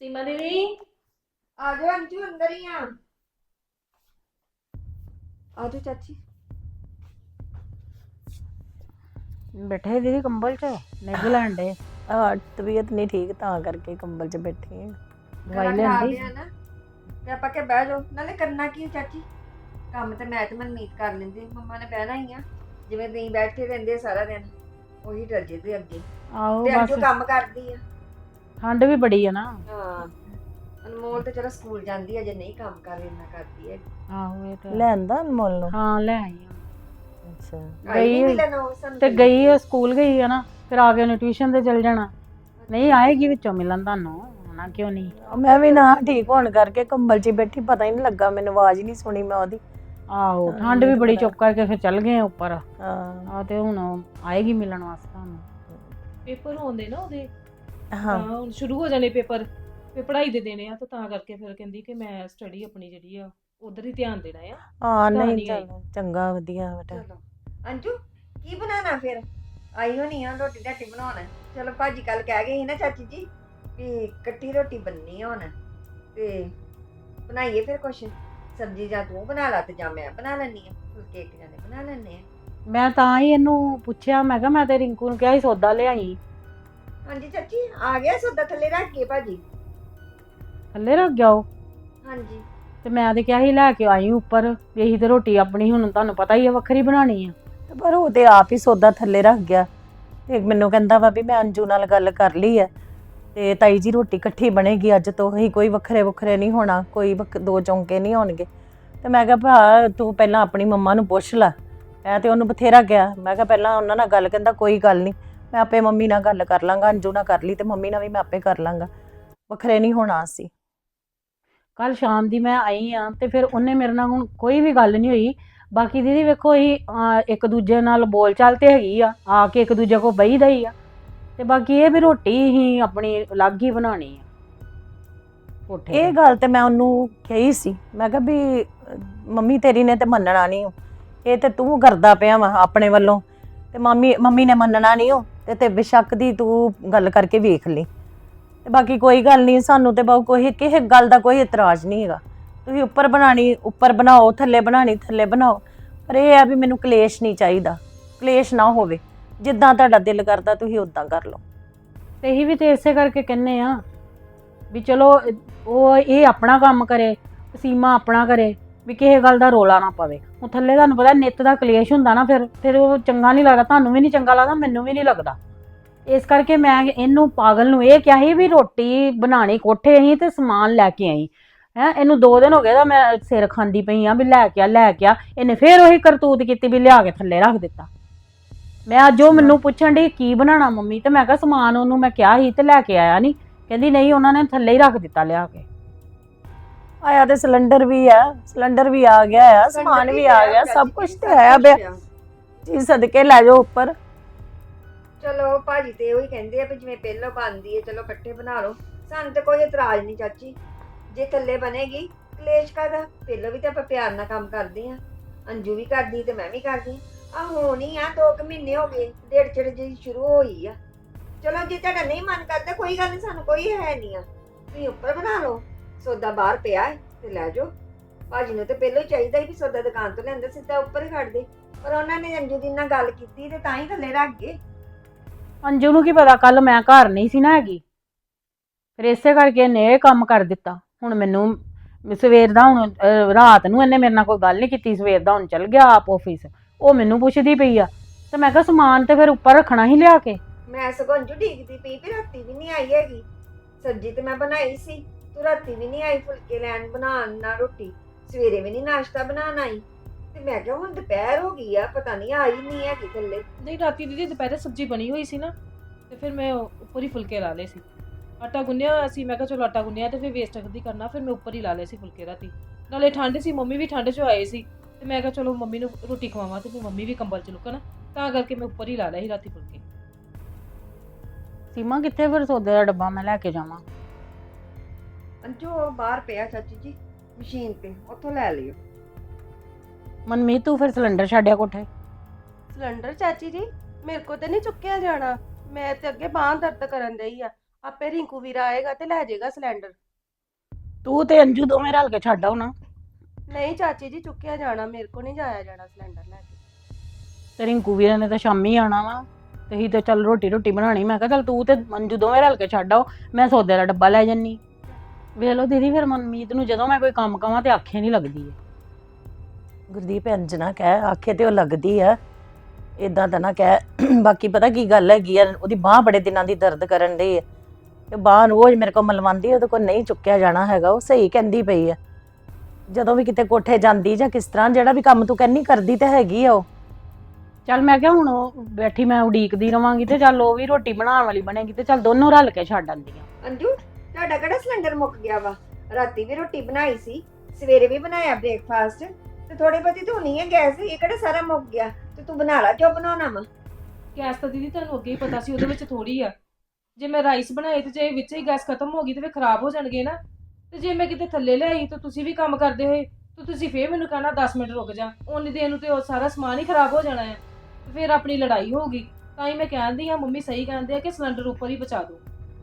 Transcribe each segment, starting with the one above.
ਸੀਮਾ ਦੀਦੀ ਆ ਜਾਓ ਅੰਜੂ ਅੰਦਰ ਹੀ ਆ। ਆ ਜਾਓ ਚਾਚੀ। ਬੈਠੇ ਦੀਦੀ ਕੰਬਲ 'ਚ ਨਿੱਘ ਲੈਣ ਡੇ ਆ ਤਬੀਅਤ ਨਹੀਂ ਠੀਕ ਤਾਂ ਕਰਕੇ ਕੰਬਲ 'ਚ ਬੈਠੀ ਹਾਂ ਦਵਾਈ ਖਰਾਬ ਆ ਨਾ। ਤੇ ਆਪਾਂ ਕੇ ਬਹਿ ਜਾਓ। ਨਾਲੇ ਕਰਨਾ ਕੀ ਆ ਚਾਚੀ? ਕੰਮ ਤੇ ਮੈਂ ਤੇ ਮਨਮੀਤ ਕਰ ਲੈਂਦੇ ਮੰਮਾ ਨੇ ਬਹਿਣਾ ਹੀ ਆ। ਜਿਵੇਂ ਤੁਸੀਂ ਬੈਠੇ ਰਹਿੰਦੇ ਸਾਰਾ ਦਿਨ ਉਹੀ ਡਰਜੇ ਦੇ ਅੱਗੇ। ਆਹੋ ਤੇ ਅੰਜੂ ਬਸ। ਕੰਮ ਕਰਦੀ ਆ। ਠੰਡ ਵੀ ਬੜੀ ਆ ਨਾ। ਹਾਂ। ਅਨਮੋਲ ਤੇ ਚਲੋ ਸਕੂਲ ਜਾਂਦੀ ਆ ਜੇ ਨਹੀਂ ਕੰਮ ਕਰ ਇੰਨਾ ਕਰਦੀ ਹੈ ਆਹੋ ਇਹ ਤੇ ਲੈਂਦਾ ਅਨਮੋਲ ਨੂੰ? ਹਾਂ ਲੈ ਆਈ ਆ। ਅੱਛਾ। ਗਈ- ਮਿਲਣ ਉਹ ਸਾਨੂੰ ਤੇ ਗਈ ਆ ਸਕੂਲ ਗਈ ਆ ਨਾ ਫਿਰ ਆ ਕੇ ਉਹਨੇ ਟਿਊਸ਼ਨ ਤੇ ਚਲ ਜਾਣਾ। ਨਹੀਂ ਆਏਗੀ ਵਿੱਚੋਂ ਮਿਲਣ ਤੁਹਾਨੂੰ ਆਉਣਾ ਕਿਉਂ ਨਹੀਂ? ਮੈਂ ਵੀ ਨਾ ਠੀਕ ਹੋਣ ਕਰਕੇ ਕੰਬਲ 'ਚ ਹੀ ਬੈਠੀ ਪਤਾ ਹੀ ਨਹੀਂ ਲੱਗਾ ਮੈਨੂੰ ਆਵਾਜ਼ ਹੀ ਨਹੀਂ ਸੁਣੀ ਮੈਂ ਉਹਦੀ। ਆਹੋ ਠੰਡ ਵੀ ਬੜੀ ਚੁੱਪ ਕਰਕੇ ਫਿਰ ਚੱਲ ਗਏ ਉੱਪਰ। ਹਾਂ। ਆ ਤੇ ਹੁਣ ਆਏਗੀ ਮਿਲਣ ਵਾਸਤੇ ਤੁਹਾਨੂੰ। ਪੇਪਰ ਹੁੰਦੇ ਨਾ ਉਹਦੇ? ਹਾਂ। ਹਾਂ ਹੁਣ ਸ਼ੁਰੂ ਹੋ ਜਾਣੇ ਪੇਪਰ ਤੇ ਪੜ੍ਹਾਈ ਦੇ ਦੇਣੇ ਆ ਤਾਂ ਤਾਂ ਕਰਕੇ ਫਿਰ ਕਹਿੰਦੀ ਕਿ ਮੈਂ ਸਟੱਡੀ ਆਪਣੀ ਜਿਹੜੀ ਆ ਉਧਰ ਹੀ ਧਿਆਨ ਦੇਣਾ ਆ। ਹਾਂ ਤਾਂ ਨਹੀਂ ਨਹੀਂ ਆਈ। ਚੱਲ ਚੰਗਾ ਵਧੀਆ ਬੇਟਾ। ਚਲੋ। ਅੰਜੂ ਕੀ ਬਣਾਣਾ ਫਿਰ? ਆਈ ਹੋਣੀ ਆ ਰੋਟੀ ਰਾਟੀ ਬਣਾਉਣਾ। ਚਲੋ ਭਾਜੀ ਕੱਲ ਕਹਿ ਗਏ ਸੀ ਨਾ ਚਾਚੀ ਜੀ ਵੀ ਕੱਟੀ ਰੋਟੀ ਬੰਨੀ ਹੁਣ। ਤੇ ਬਣਾਈਏ ਫਿਰ ਕੁਛ। ਸਬਜ਼ੀ ਜਾਂ ਤੂੰ ਬਣਾ ਲਾ ਤੇ ਜਾਂ ਮੈਂ ਬਣਾ ਲੈਣੀ ਆ। ਫੁਲਕੇ ਇੱਕ ਜਾਨੇ ਬਣਾ ਲੈਣੇ ਆ। ਮੈਂ ਤਾਂ ਹੀ ਇਹਨੂੰ ਪੁੱਛਿਆ ਮੈਂ ਕਿਹਾ ਮੈਂ ਤੇ ਰਿੰਕੂ ਨੂੰ ਕਿਹਾ ਸੀ ਸੌਦਾ ਲਿਆਈ। ਹਾਂਜੀ ਚਾਚੀ ਆ ਗਿਆ ਸੌਦਾ ਥੱਲੇ ਰੱਖ ਕੇ ਭਾਜੀ। ਥੱਲੇ ਰੱਖ ਗਿਆ ਉਹ? ਹਾਂਜੀ। ਤੇ ਮੈਂ ਤੇ ਕਿਹਾ ਸੀ ਲੈ ਕੇ ਆਈ ਉੱਪਰ ਇਹੀ ਤੇ ਰੋਟੀ ਆਪਣੀ ਹੁਣ ਤੁਹਾਨੂੰ ਪਤਾ ਹੀ ਆ ਵੱਖਰੀ ਬਣਾਣੀ ਆ। ਤੇ ਪਰ ਉਹ ਤੇ ਆਪ ਹੀ ਸੌਦਾ ਥੱਲੇ ਰੱਖ ਗਿਆ। ਤੇ ਮੈਨੂੰ ਕਹਿੰਦਾ ਵਾ ਵੀ ਮੈਂ ਅੰਜੂ ਨਾਲ ਗੱਲ ਕਰ ਲਈ ਹੈ ਤੇ ਤਾਈ ਜੀ ਰੋਟੀ ਇਕੱਠੀ ਬਣੇਗੀ ਅੱਜ ਤੋਂ ਹੀ ਕੋਈ ਵੱਖਰੇ ਵੱਖਰੇ ਨਹੀਂ ਹੋਣਾ ਕੋਈ ਵੱਖ- ਦੋ ਚੌਂਕੇ ਨਹੀਂ ਹੋਣਗੇ। ਤੇ ਮੈਂ ਕਿਹਾ ਭਰਾ ਤੂੰ ਪਹਿਲਾਂ ਆਪਣੀ ਮੰਮਾ ਨੂੰ ਪੁੱਛ ਲੈ। ਮੈਂ ਤੇ ਉਹਨੂੰ ਬਥੇਰਾ ਕਿਹਾ। ਮੈਂ ਕਿਹਾ ਪਹਿਲਾਂ ਉਹਨਾਂ ਨਾਲ ਗੱਲ ਕਹਿੰਦਾ ਕੋਈ ਗੱਲ ਨਹੀਂ। ਮੈਂ ਆਪੇ ਮੰਮੀ ਨਾਲ ਗੱਲ ਕਰ ਲਾਂਗਾ ਅੰਜੂ ਨਾਲ ਕਰ ਲਈ ਤੇ ਮੰਮੀ ਨਾਲ ਵੀ ਮੈਂ ਆਪੇ ਕਰ ਲਾਂਗਾ। ਵੱਖਰੇ ਨਹੀਂ ਹੋਣਾ ਅਸੀਂ। ਕੱਲ ਸ਼ਾਮ ਦੀ ਮੈਂ ਆਈ ਆ ਤੇ ਫਿਰ ਉਹਨੇ ਮੇਰੇ ਨਾਲ ਹੁਣ ਕੋਈ ਵੀ ਗੱਲ ਨਹੀਂ ਹੋਈ। ਬਾਕੀ ਦੀਦੀ ਵੇਖੋ ਇਹ ਇੱਕ ਦੂਜੇ ਨਾਲ ਬੋਲ ਚਾਲ ਤੇ ਹੈਗੀ ਆ ਆ ਕੇ ਇੱਕ ਦੂਜੇ ਕੋ ਬਈਦਾ ਹੀ ਆ। ਤੇ ਬਾਕੀ ਇਹ ਵੀ ਰੋਟੀ ਹੀ ਆਪਣੀ ਅਲੱਗ ਹੀ ਬਣਾਣੀ ਆ। ਕੋਠੇ ਇਹ। ਗੱਲ ਤੇ ਮੈਂ ਉਹਨੂੰ ਕਹੀ ਸੀ। ਮੈਂ ਕਿਹਾ ਵੀ ਮੰਮੀ ਤੇਰੀ ਨੇ ਤੇ ਮੰਨਣਾ ਨਹੀਂ। ਇਹ ਤੇ ਤੂੰ ਕਰਦਾ ਪਿਆ ਵਾ ਆਪਣੇ ਵੱਲੋਂ। ਤੇ ਮੰਮੀ ਮੰਮੀ ਨੇ ਮੰਨਣਾ ਨਹੀਂ ਉਹ, ਤੇ ਤੇ ਬੇਸ਼ੱਕ ਦੀ ਤੂੰ ਗੱਲ ਕਰਕੇ ਵੇਖ ਲਈ। ਤੇ ਬਾਕੀ ਕੋਈ ਗੱਲ ਨਹੀਂ ਸਾਨੂੰ ਤੇ ਬਹੁ ਕੋਈ ਕਿਸੇ ਗੱਲ ਦਾ ਕੋਈ ਇਤਰਾਜ਼ ਨਹੀਂ ਹੈਗਾ। ਤੁਸੀਂ ਉੱਪਰ ਬਣਾਣੀ ਉੱਪਰ ਬਣਾਓ, ਥੱਲੇ ਬਣਾਣੀ ਥੱਲੇ ਬਣਾਓ। ਪਰ ਇਹ ਆ ਵੀ ਮੈਨੂੰ ਕਲੇਸ਼ ਨਹੀਂ ਚਾਹੀਦਾ, ਕਲੇਸ਼ ਨਾ ਹੋਵੇ। ਜਿੱਦਾਂ ਤੁਹਾਡਾ ਦਿਲ ਕਰਦਾ, ਤੁਸੀਂ ਉਦਾਂ ਕਰ ਲਓ। ਤੇ ਇਹੀ ਵੀ ਤੇ ਇਸੇ ਕਰਕੇ ਕਹਿੰਨੇ ਆ ਵੀ ਚਲੋ, ਉਹ ਇਹ ਆਪਣਾ ਕੰਮ ਕਰੇ, ਸੀਮਾ ਆਪਣਾ ਕਰੇ। ਵੀ ਕਿਸੇ ਗੱਲ ਦਾ ਰੋਲਾ ਨਾ ਪਵੇ। ਉਹ ਥੱਲੇ ਤੁਹਾਨੂੰ ਪਤਾ ਨਿੱਤ ਦਾ ਕਲੇਸ਼ ਹੁੰਦਾ ਨਾ ਫਿਰ ਫਿਰ ਉਹ ਚੰਗਾ ਨਹੀਂ ਲੱਗਦਾ, ਤੁਹਾਨੂੰ ਵੀ ਨਹੀਂ ਚੰਗਾ ਲੱਗਦਾ, ਮੈਨੂੰ ਵੀ ਨਹੀਂ ਲੱਗਦਾ। ਇਸ ਕਰਕੇ ਮੈਂ ਇਹਨੂੰ ਪਾਗਲ ਨੂੰ ਇਹ ਕਿਹਾ ਸੀ ਵੀ ਰੋਟੀ ਬਣਾਣੀ ਕੋਠੇ ਅਸੀਂ ਤੇ ਸਮਾਨ ਲੈ ਕੇ ਆਈ। ਹੈ, ਇਹਨੂੰ ਦੋ ਦਿਨ ਹੋ ਗਏ ਦਾ ਮੈਂ ਸਿਰ ਖਾਂਦੀ ਪਈ ਆ ਵੀ ਲੈ ਕੇ ਆ, ਲੈ ਕੇ ਆ। ਇਹਨੇ ਫੇਰ ਉਹੀ ਕਰਤੂਤ ਕੀਤੀ ਵੀ ਲਿਆ ਕੇ ਥੱਲੇ ਰੱਖ ਦਿੱਤਾ। ਮੈਂ ਅੱਜ ਉਹ ਮੈਨੂੰ ਪੁੱਛਣ ਦੀ ਕੀ ਬਣਾਉਣਾ ਮੰਮੀ? ਤੇ ਮੈਂ ਕਿਹਾ, ਸਮਾਨ ਉਹਨੂੰ ਮੈਂ ਕਿਹਾ ਸੀ ਤੇ ਲੈ ਕੇ ਆਇਆ ਨਹੀਂ ਕਹਿੰਦੀ, ਨਹੀਂ, ਉਹਨਾਂ ਨੇ ਥੱਲੇ ਹੀ ਰੱਖ ਦਿੱਤਾ ਲਿਆ ਕੇ। ਆਇਆ ਤੇ ਸਿਲੰਡਰ ਵੀ ਆ ਸਿਲੰਡਰ ਵੀ ਆ ਗਿਆ ਆ ਸਮਾਨ ਵੀ ਆ ਗਿਆ ਸਭ ਕੁਝ ਤੇ ਆਇਆ ਪਿਆ ਜੀ ਸਦਕੇ ਲੈ ਜਾਓ ਉੱਪਰ। ਚਲੋ ਭਾਜੀ ਤੇ ਉਹੀ ਕਹਿੰਦੇ ਆ ਵੀ ਜਿਵੇਂ ਪਹਿਲਾਂ ਬਣਦੀ ਹੈ ਚਲੋ ਇਕੱਠੇ ਬਣਾ ਲਓ। ਸਾਨੂੰ ਤੇ ਕੋਈ ਇਤਰਾਜ਼ ਨਹੀਂ ਚਾਚੀ। ਜੇ ਥੱਲੇ ਬਣੇਗੀ ਕਲੇਸ਼ ਕਾਦਾ ਪਹਿਲਾਂ ਵੀ ਤਾਂ ਆਪਾਂ ਪਿਆਰ ਨਾਲ ਕੰਮ ਕਰਦੇ ਆ। ਅੰਜੂ ਵੀ ਕਰਦੀ ਤੇ ਮੈਂ ਵੀ ਕਰਦੀ ਆ। ਹੋਣੀ ਆ ਦੋ ਕੁ ਮਹੀਨੇ ਹੋ ਗਏ ਡੇਢ ਚੜ ਜੀ ਸ਼ੁਰੂ ਹੋਈ ਆ। ਚਲੋ ਜੇ ਤੁਹਾਡਾ ਨਹੀਂ ਮਨ ਕਰਦਾ ਕੋਈ ਗੱਲ ਨਹੀਂ ਸਾਨੂੰ ਕੋਈ ਹੈ ਨਹੀਂ ਆ। ਤੁਸੀਂ ਉੱਪਰ ਬਣਾ ਲਓ। ਸੌਦਾ ਬਾਹਰ ਪਿਆ ਹੈ ਤੇ ਲੈ ਜਾਓ। ਭਾਜੀ ਨੂੰ ਤੇ ਪਹਿਲਾਂ ਹੀ ਚਾਹੀਦਾ ਸੀ ਵੀ ਸੌਦਾ ਦੁਕਾਨ ਤੋਂ ਲੈਂਦੇ ਸਿੱਧਾ ਉੱਪਰ ਹੀ ਖੜ ਦੇ। ਪਰ ਉਹਨਾਂ ਨੇ ਅੰਜੂ ਦੀ ਨਾਲ ਗੱਲ ਕੀਤੀ ਤੇ ਤਾਂ ਹੀ ਥੱਲੇ ਰੱਖ ਗਏ। ਅੰਜੂ ਨੂੰ ਕੀ ਪਤਾ ਕੱਲ ਮੈਂ ਘਰ ਨਹੀਂ ਸੀ ਨਾ ਹੈਗੀ। ਫਿਰ ਇਸੇ ਕਰਕੇ ਇਹਨੇ ਇਹ ਕੰਮ ਕਰ ਦਿੱਤਾ। ਹੁਣ ਮੈਨੂੰ ਸਵੇਰ ਦਾ ਹੁਣ ਅਹ, ਰਾਤ ਨੂੰ ਇਹਨੇ ਮੇਰੇ ਨਾਲ ਕੋਈ ਗੱਲ ਨਹੀਂ ਕੀਤੀ ਸਵੇਰ ਦਾ ਹੁਣ ਚਲ ਗਿਆ ਆਪ ਆਫਿਸ ਉਹ ਮੈਨੂੰ ਪੁੱਛਦੀ ਪਈ ਆ ਤੇ ਮੈਂ ਕਿਹਾ ਸਮਾਨ ਤੇ ਫਿਰ ਉੱਪਰ ਰੱਖਣਾ ਹੀ ਲਿਆ ਕੇ। ਮੈਂ ਸਗੋਂ ਅੰਜੂ ਢੀਕਦੀ ਪਈ ਵੀ ਰਾਤੀ ਵੀ ਨਹੀਂ ਆਈ ਹੈਗੀ। ਸਬਜ਼ੀ ਤੇ ਮੈਂ ਬਣਾਈ ਸੀ। ਤੂੰ ਰਾਤੀ ਵੀ ਨਹੀਂ ਆਈ ਫੁਲਕੇ ਲੈਣ ਬਣਾਉਣ ਨਾ ਰੋਟੀ? ਸਵੇਰੇ ਵੀ ਨਹੀਂ ਨਾਸ਼ਤਾ ਬਣਾਉਣ ਆਈ? ਤੇ ਮੈਂ ਕਿਹਾ ਹੁਣ ਦੁਪਹਿਰ ਹੋ ਗਈ ਆ ਪਤਾ ਨਹੀਂ ਆਈ ਨਹੀਂ ਹੈਗੀ ਥੱਲੇ। ਨਹੀਂ ਰਾਤੀ ਦੀਦੀ ਦੁਪਹਿਰੇ ਸਬਜ਼ੀ ਬਣੀ ਹੋਈ ਸੀ ਨਾ ਤੇ ਫਿਰ ਮੈਂ ਉੱਪਰ ਹੀ ਫੁਲਕੇ ਲਾ ਲਏ ਸੀ। ਆਟਾ ਗੁੰਨਿਆ ਹੋਇਆ ਸੀ ਮੈਂ ਕਿਹਾ ਚਲੋ ਆਟਾ ਗੁੰਨਿਆ ਤੇ ਫਿਰ ਵੇਸਟ ਕਦੀ ਕਰਨਾ ਫਿਰ ਮੈਂ ਉੱਪਰ ਹੀ ਲਾ ਲਏ ਸੀ ਫੁਲਕੇ ਰਾਤੀ। ਨਾਲੇ ਠੰਡ ਸੀ ਮੰਮੀ ਵੀ ਠੰਡ 'ਚ ਆਏ ਸੀ ਤੇ ਮੈਂ ਕਿਹਾ ਚਲੋ ਮੰਮੀ ਨੂੰ ਰੋਟੀ ਖਵਾਵਾਂ ਤੇ ਫਿਰ ਮੰਮੀ ਵੀ ਕੰਬਲ 'ਚ ਲੁਕਣ ਤਾਂ ਕਰਕੇ ਮੈਂ ਉੱਪਰ ਹੀ ਲਾ ਲਿਆ ਸੀ ਰਾਤੀ ਫੁਲਕੇ। ਸੀਮਾ ਕਿੱਥੇ ਫਿਰ ਸੌਦੇ ਦਾ ਡੱਬਾ ਮੈਂ ਲੈ ਕੇ ਜਾਵਾਂ? ਅੰਜੂ ਉਹ ਬਾਹਰ ਪਿਆ ਚਾਚੀ ਜੀ ਮਸ਼ੀਨ ਤੇ ਉੱਥੋਂ ਲੈ ਲਿਓ। ਮਨਮੀਤ ਤੂੰ ਫਿਰ ਸਿਲੰਡਰ ਛੱਡਿਆ ਕੋਠੇ? ਸਿਲੰਡਰ ਚਾਚੀ ਜੀ ਮੇਰੇ ਕੋ ਤੇ ਨਹੀਂ ਚੁੱਕਿਆ ਜਾਣਾ। ਮੈਂ ਤੇ ਅੱਗੇ ਬਾਂਹ ਦਰਦ ਕਰਨ ਡਈ ਆ। ਆਪੇ ਰਿੰਕੂ ਵੀਰਾ ਆਏਗਾ ਤੇ ਲੈ ਜਾਏਗਾ ਸਿਲੰਡਰ। ਤੂੰ ਤੇ ਅੰਜੂ ਦੋਵੇਂ ਰਲ ਕੇ ਛੱਡ ਆਓ ਨਾ ਨਹੀਂ ਚਾਚੀ ਜੀ ਚੁੱਕਿਆ ਜਾਣਾ। ਮੇਰੇ ਕੋ ਨਹੀਂ ਜਾਇਆ ਜਾਣਾ ਸਿਲੰਡਰ ਲੈ ਕੇ। ਤੇ ਰਿੰਕੂ ਵੀਰੇ ਨੇ ਤਾਂ ਸ਼ਾਮੀ ਆਣਾ ਵਾ। ਤੇ ਹੀ ਤੇ ਚੱਲ ਰੋਟੀ ਰੋਟੀ ਬਣਾਣੀ ਮੈਂ ਕਿਹਾ ਚੱਲ ਤੂੰ ਤੇ ਅੰਜੂ ਦੋਵੇਂ ਰਲ ਕੇ ਛੱਡ ਆਓ। ਮੈਂ ਸੌਦੇ ਦਾ ਡੱਬਾ ਲੈ ਜੰਨੀ। ਵੇਖ ਲਓ ਦੀਦੀ ਫਿਰ ਮਨਮੀਤ ਨੂੰ ਜਦੋਂ ਮੈਂ ਕੋਈ ਕੰਮ ਕਵਾਂ ਤੇ ਆਖੇ ਨਹੀਂ ਲੱਗਦੀ ਹੈ ਗੁਰਦੀਪ ਅੰਜਨਾ ਕਹਿ ਆਖੇ ਤੇ ਉਹ ਲੱਗਦੀ ਆ। ਇਦਾਂ ਤਾਂ ਨਾ ਕਹਿ ਬਾਕੀ ਪਤਾ ਕੀ ਗੱਲ ਹੈਗੀ ਆ ਉਹਦੀ ਬਾਹ ਬੜੇ ਦਿਨਾਂ ਦੀ ਦਰਦ ਕਰਨ ਡਈ ਆ। ਤੇ ਬਾਹ ਰੋਜ਼ ਮੇਰੇ ਕੋਲ ਮਲਵਾਉਂਦੀ ਆ, ਉਹਦੇ ਕੋਲ ਨਹੀਂ ਚੁੱਕਿਆ ਜਾਣਾ ਹੈਗਾ ਉਹ ਸਹੀ ਕਹਿੰਦੀ ਪਈ ਆ। ਜਦੋਂ ਵੀ ਕਿਤੇ ਕੋਠੇ ਜਾਂਦੀ ਜਾਂ ਕਿਸ ਤਰ੍ਹਾਂ ਜਿਹੜਾ ਵੀ ਕੰਮ ਤੂੰ ਕਹਿੰਨੀ ਕਰਦੀ ਤੇ ਹੈਗੀ ਆ ਉਹ। ਚੱਲ ਮੈਂ ਕਿਹਾ ਹੁਣ ਉਹ ਬੈਠੀ ਮੈਂ ਉਡੀਕਦੀ ਰਵਾਂਗੀ ਤੇ ਚੱਲ ਉਹ ਵੀ ਰੋਟੀ ਬਣਾਉਣ ਵਾਲੀ ਬਣੇਗੀ ਤੇ ਚੱਲ ਦੋਨੋਂ ਰਲ ਕੇ ਛੱਡ ਆਂਦੀਆਂ ਅੰਜੂ ਤੁਹਾਡਾ ਕਿਹੜਾ ਸਿਲੰਡਰ ਮੁੱਕ ਗਿਆ ਵਾ? ਰਾਤੀ ਵੀ ਰੋਟੀ ਬਣਾਈ ਸੀ, ਸਵੇਰੇ ਵੀ ਬਣਾਇਆ ਬ੍ਰੇਕਫਾਸਟ ਤੇ ਥੋੜੀ ਬਹੁਤੀ ਧੋਣੀ ਹੈ ਗੈਸ, ਇਹ ਕਿਹੜਾ ਸਾਰਾ ਮੁੱਕ ਗਿਆ? ਤੇ ਤੂੰ ਬਣਾ ਲਾ ਜੋ ਬਣਾਉਣਾ ਵਾ? ਗੈਸ ਤਾਂ ਦੀਦੀ ਤੁਹਾਨੂੰ ਅੱਗੇ ਹੀ ਪਤਾ ਸੀ, ਉਹਦੇ ਵਿੱਚ ਥੋੜੀ ਆ। ਜੇ ਮੈਂ ਰਾਈਸ ਬਣਾਏ ਤੇ ਜੇ ਵਿੱਚ ਹੀ ਗੈਸ ਖਤਮ ਹੋ ਗਈ ਤੇ ਫਿਰ ਖਰਾਬ ਹੋ ਜਾਣਗੇ ਨਾ। ਤੇ ਜੇ ਮੈਂ ਕਿਤੇ ਥੱਲੇ ਲਿਆਈ ਤਾਂ ਤੁਸੀਂ ਵੀ ਕੰਮ ਕਰਦੇ ਹੋਏ, ਤਾਂ ਤੁਸੀਂ ਫੇਰ ਮੈਨੂੰ ਕਹਿਣਾ 10 ਮਿੰਟ ਰੁਕ ਜਾ। ਓਨੀ ਦੇਰ ਨੂੰ ਤੇ ਉਹ ਸਾਰਾ ਸਮਾਨ ਹੀ ਖਰਾਬ ਹੋ ਜਾਣਾ ਹੈ ਤੇ ਫਿਰ ਆਪਣੀ ਲੜਾਈ ਹੋਊਗੀ ਤਾਂ ਹੀ ਮੈਂ ਕਹਿੰਦੀ ਆ ਮੰਮੀ ਸਹੀ ਕਹਿੰਦੇ ਆ ਕਿ ਸਿਲੰਡਰ ਉੱਪਰ ਹੀ ਬਚਾ ਦਿਓ।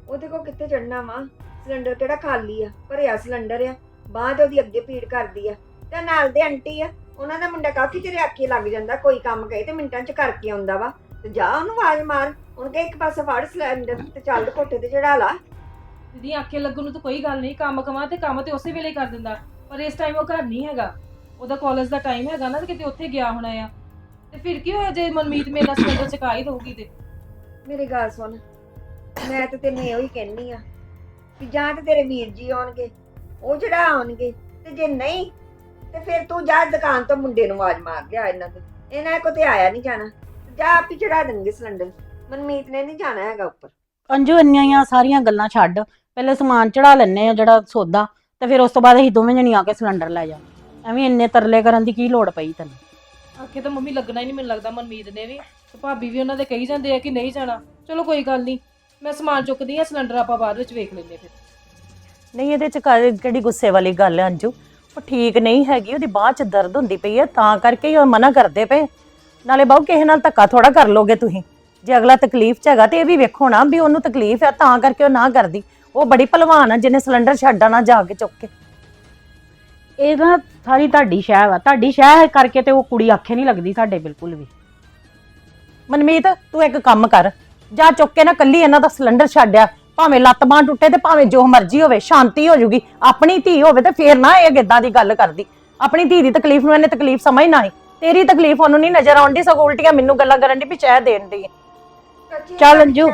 ਉਹਦੇ ਕੋਲ ਕਿੱਥੇ ਚੜਨਾ ਵਾ? ਸਿਲੰਡਰ ਕਿਹੜਾ ਖਾਲੀ ਆ ਭਰਿਆ ਸਿਲੰਡਰ ਆ ਬਾਂਹ ਤੇ ਉਹਦੀ ਅੱਗੇ ਪੀੜ ਕਰਦੀ ਆ। ਤੇ ਨਾਲ ਦੇ ਆਂਟੀ ਆ ਉਹਨਾਂ ਦਾ ਮੁੰਡਾ ਕਾਫੀ ਤੇਰੇ ਆਖੇ ਲੱਗ ਜਾਂਦਾ ਕੋਈ ਕੰਮ ਕਹੇ ਤੇ ਮਿੰਟਾਂ 'ਚ ਕਰਕੇ ਆਉਂਦਾ ਵਾ। ਤੇ ਜਾ ਉਹਨੂੰ ਆਵਾਜ਼ ਮਾਰ ਉਹਨੂੰ ਕਹੇ ਇੱਕ ਪਾਸੇ ਫੜ ਸਿਲੰਡਰ ਤੇ ਚੱਲ ਕੋਠੇ ਤੇ ਚੜਾ ਲਾ। ਦੀਦੀ ਆਖੇ ਲੱਗਣ ਨੂੰ ਤਾਂ ਕੋਈ ਗੱਲ ਨਹੀਂ ਕੰਮ ਕਮਾ ਤੇ ਕੰਮ ਤੇ ਉਸੇ ਵੇਲੇ ਕਰ ਦਿੰਦਾ। ਪਰ ਇਸ ਟਾਈਮ ਉਹ ਘਰ ਨਹੀਂ ਹੈਗਾ। ਉਹਦਾ ਕਾਲਜ ਦਾ ਟਾਈਮ ਹੈਗਾ ਨਾ ਤੇ ਕਿਤੇ ਉੱਥੇ ਗਿਆ ਹੋਣਾ ਆ। ਤੇ ਫਿਰ ਕੀ ਹੋਇਆ ਜੇ ਮਨਮੀਤ ਮੇਰਾ ਸਿਲੰਡਰ ਚਕਾ ਹੀ ਦਊਗੀ ਤੇ? ਮੇਰੀ ਗੱਲ ਸੁਣ ਮੈਂ ਤੇ ਤੈਨੂੰ ਇਹੋ ਹੀ ਕਹਿਨੀ ਆ ਕਿ ਜਾਂ ਤੇ ਤੇਰੇ ਵੀਰ ਜੀ ਆਉਣਗੇ ਉਹ ਜਿਹੜਾ ਆਉਣਗੇ ਤੇ ਜੇ ਨਹੀਂ ਤੇ ਫਿਰ ਤੂੰ ਜਾ ਦੁਕਾਨ ਤੋਂ ਮੁੰਡੇ ਨੂੰ ਆਵਾਜ਼ ਮਾਰ ਲਿਆ ਇਹਨਾਂ ਤੇ। ਇਹਨਾਂ ਕੋ ਤੇ ਆਇਆ ਨਹੀਂ ਜਾਣਾ। ਜਾ ਆਪ ਹੀ ਚੜਾ ਦੇਣਗੇ ਸਿਲੰਡਰ। ਮਨਮੀਤ ਨੇ ਨਹੀਂ ਜਾਣਾ ਹੈਗਾ ਉੱਪਰ। ਅੰਜੂ ਇੰਨੀਆਂ ਹੀ ਆ ਸਾਰੀਆਂ ਗੱਲਾਂ ਛੱਡ। ਪਹਿਲੇ ਸਮਾਨ ਚੜਾ ਲੈਣੇ ਆ ਜਿਹੜਾ ਸੌਦਾ ਤੇ ਫਿਰ ਉਸ ਤੋਂ ਬਾਅਦ ਅਸੀਂ ਦੋਵੇਂ ਜਣੀ ਆ ਕੇ ਸਿਲੰਡਰ ਲੈ ਜਾ। ਐਵੇਂ ਇੰਨੇ ਤਰਲੇ ਕਰਨ ਦੀ ਕੀ ਲੋੜ ਪਈ ਤੈਨੂੰ? ਆਖੇ ਤਾਂ ਮੰਮੀ ਲੱਗਣਾ ਹੀ ਨਹੀਂ ਮੈਨੂੰ ਲੱਗਦਾ ਮਨਮੀਤ ਨੇ ਵੀ। ਤੇ ਭਾਬੀ ਵੀ ਉਹਨਾਂ ਦੇ ਕਹੀ ਜਾਂਦੇ ਆ ਕਿ ਨਹੀਂ ਜਾਣਾ। ਚਲੋ ਕੋਈ ਗੱਲ ਨਹੀਂ। ਮੈਂ ਸਮਾਨ ਚੁੱਕਦੀ ਆ ਸਿਲੰਡਰ ਆਪਾਂ ਬਾਅਦ ਵਿੱਚ ਵੇਖ ਲੈਂਦੇ ਫਿਰ। ਨਹੀਂ ਇਹਦੇ ਚ ਕਿਹੜੀ ਗੁੱਸੇ ਵਾਲੀ ਗੱਲ ਹੈ ਅੰਜੂ? ਉਹ ਠੀਕ ਨਹੀਂ ਹੈਗੀ ਉਹਦੀ ਬਾਹ 'ਚ ਦਰਦ ਹੁੰਦੀ ਪਈ ਹੈ ਤਾਂ ਕਰਕੇ ਹੀ ਉਹ ਮਨਾ ਕਰਦੇ ਪਏ। ਨਾਲੇ ਬਾਹੂ ਕਿਸੇ ਨਾਲ ਧੱਕਾ ਥੋੜਾ ਕਰ ਲੋਗੇ ਤੁਸੀਂ। ਜੇ ਅਗਲਾ ਤਕਲੀਫ 'ਚ ਹੈਗਾ ਤੇ ਇਹ ਵੀ ਵੇਖੋ ਨਾ ਵੀ ਉਹਨੂੰ ਤਕਲੀਫ ਹੈ ਤਾਂ ਕਰਕੇ ਉਹ ਨਾ ਕਰਦੀ। ਉਹ ਬੜੀ ਭਲਵਾਨ ਆ ਜਿਹਨੇ ਸਿਲੰਡਰ ਛੱਡਣਾ ਜਾ ਕੇ ਚੁੱਕ ਕੇ। ਇਹ ਤਾਂ ਸਾਰੀ ਤੁਹਾਡੀ ਸ਼ਹਿ ਵਾ। ਤੁਹਾਡੀ ਸ਼ਹਿ ਕਰਕੇ ਤੇ ਉਹ ਕੁੜੀ ਆਖੇ ਨਹੀਂ ਲੱਗਦੀ ਸਾਡੇ ਬਿਲਕੁਲ ਵੀ। ਮਨਮੀਤ ਤੂੰ ਇੱਕ ਕੰਮ ਕਰ। ਜਾ ਚੁੱਕ ਕੇ ਨਾ ਕੱਲੀ ਇਹਨਾਂ ਦਾ ਸਿਲੰਡਰ ਛੱਡਿਆ ਭਾਵੇਂ ਲੱਤ ਬਾਂਹ ਟੁੱਟੇ ਤੇ ਭਾਵੇਂ ਜੋ ਮਰਜ਼ੀ ਹੋਵੇ ਸ਼ਾਂਤੀ ਹੋ ਜੂਗੀ। ਆਪਣੀ ਧੀ ਹੋਵੇ ਤੇ ਫੇਰ ਨਾ ਇਹ ਗਿੱਦਾਂ ਦੀ ਗੱਲ ਕਰਦੀ। ਆਪਣੀ ਧੀ ਦੀ ਤਕਲੀਫ ਨੂੰ ਇਹਨੇ ਤਕਲੀਫ ਸਮਝਣਾ ਨਹੀਂ ਤੇਰੀ ਤਕਲੀਫ ਉਹਨੂੰ ਨਹੀਂ ਨਜ਼ਰ ਆਉਂਦੀ ਸਗੋਂ ਉਲਟੀਆਂ ਮੈਨੂੰ ਗੱਲਾਂ ਕਰਨ ਦੀ ਵੀ ਚਾਹ ਦੇਣ ਦੀ ਚੱਲ ਅੰਜੂ।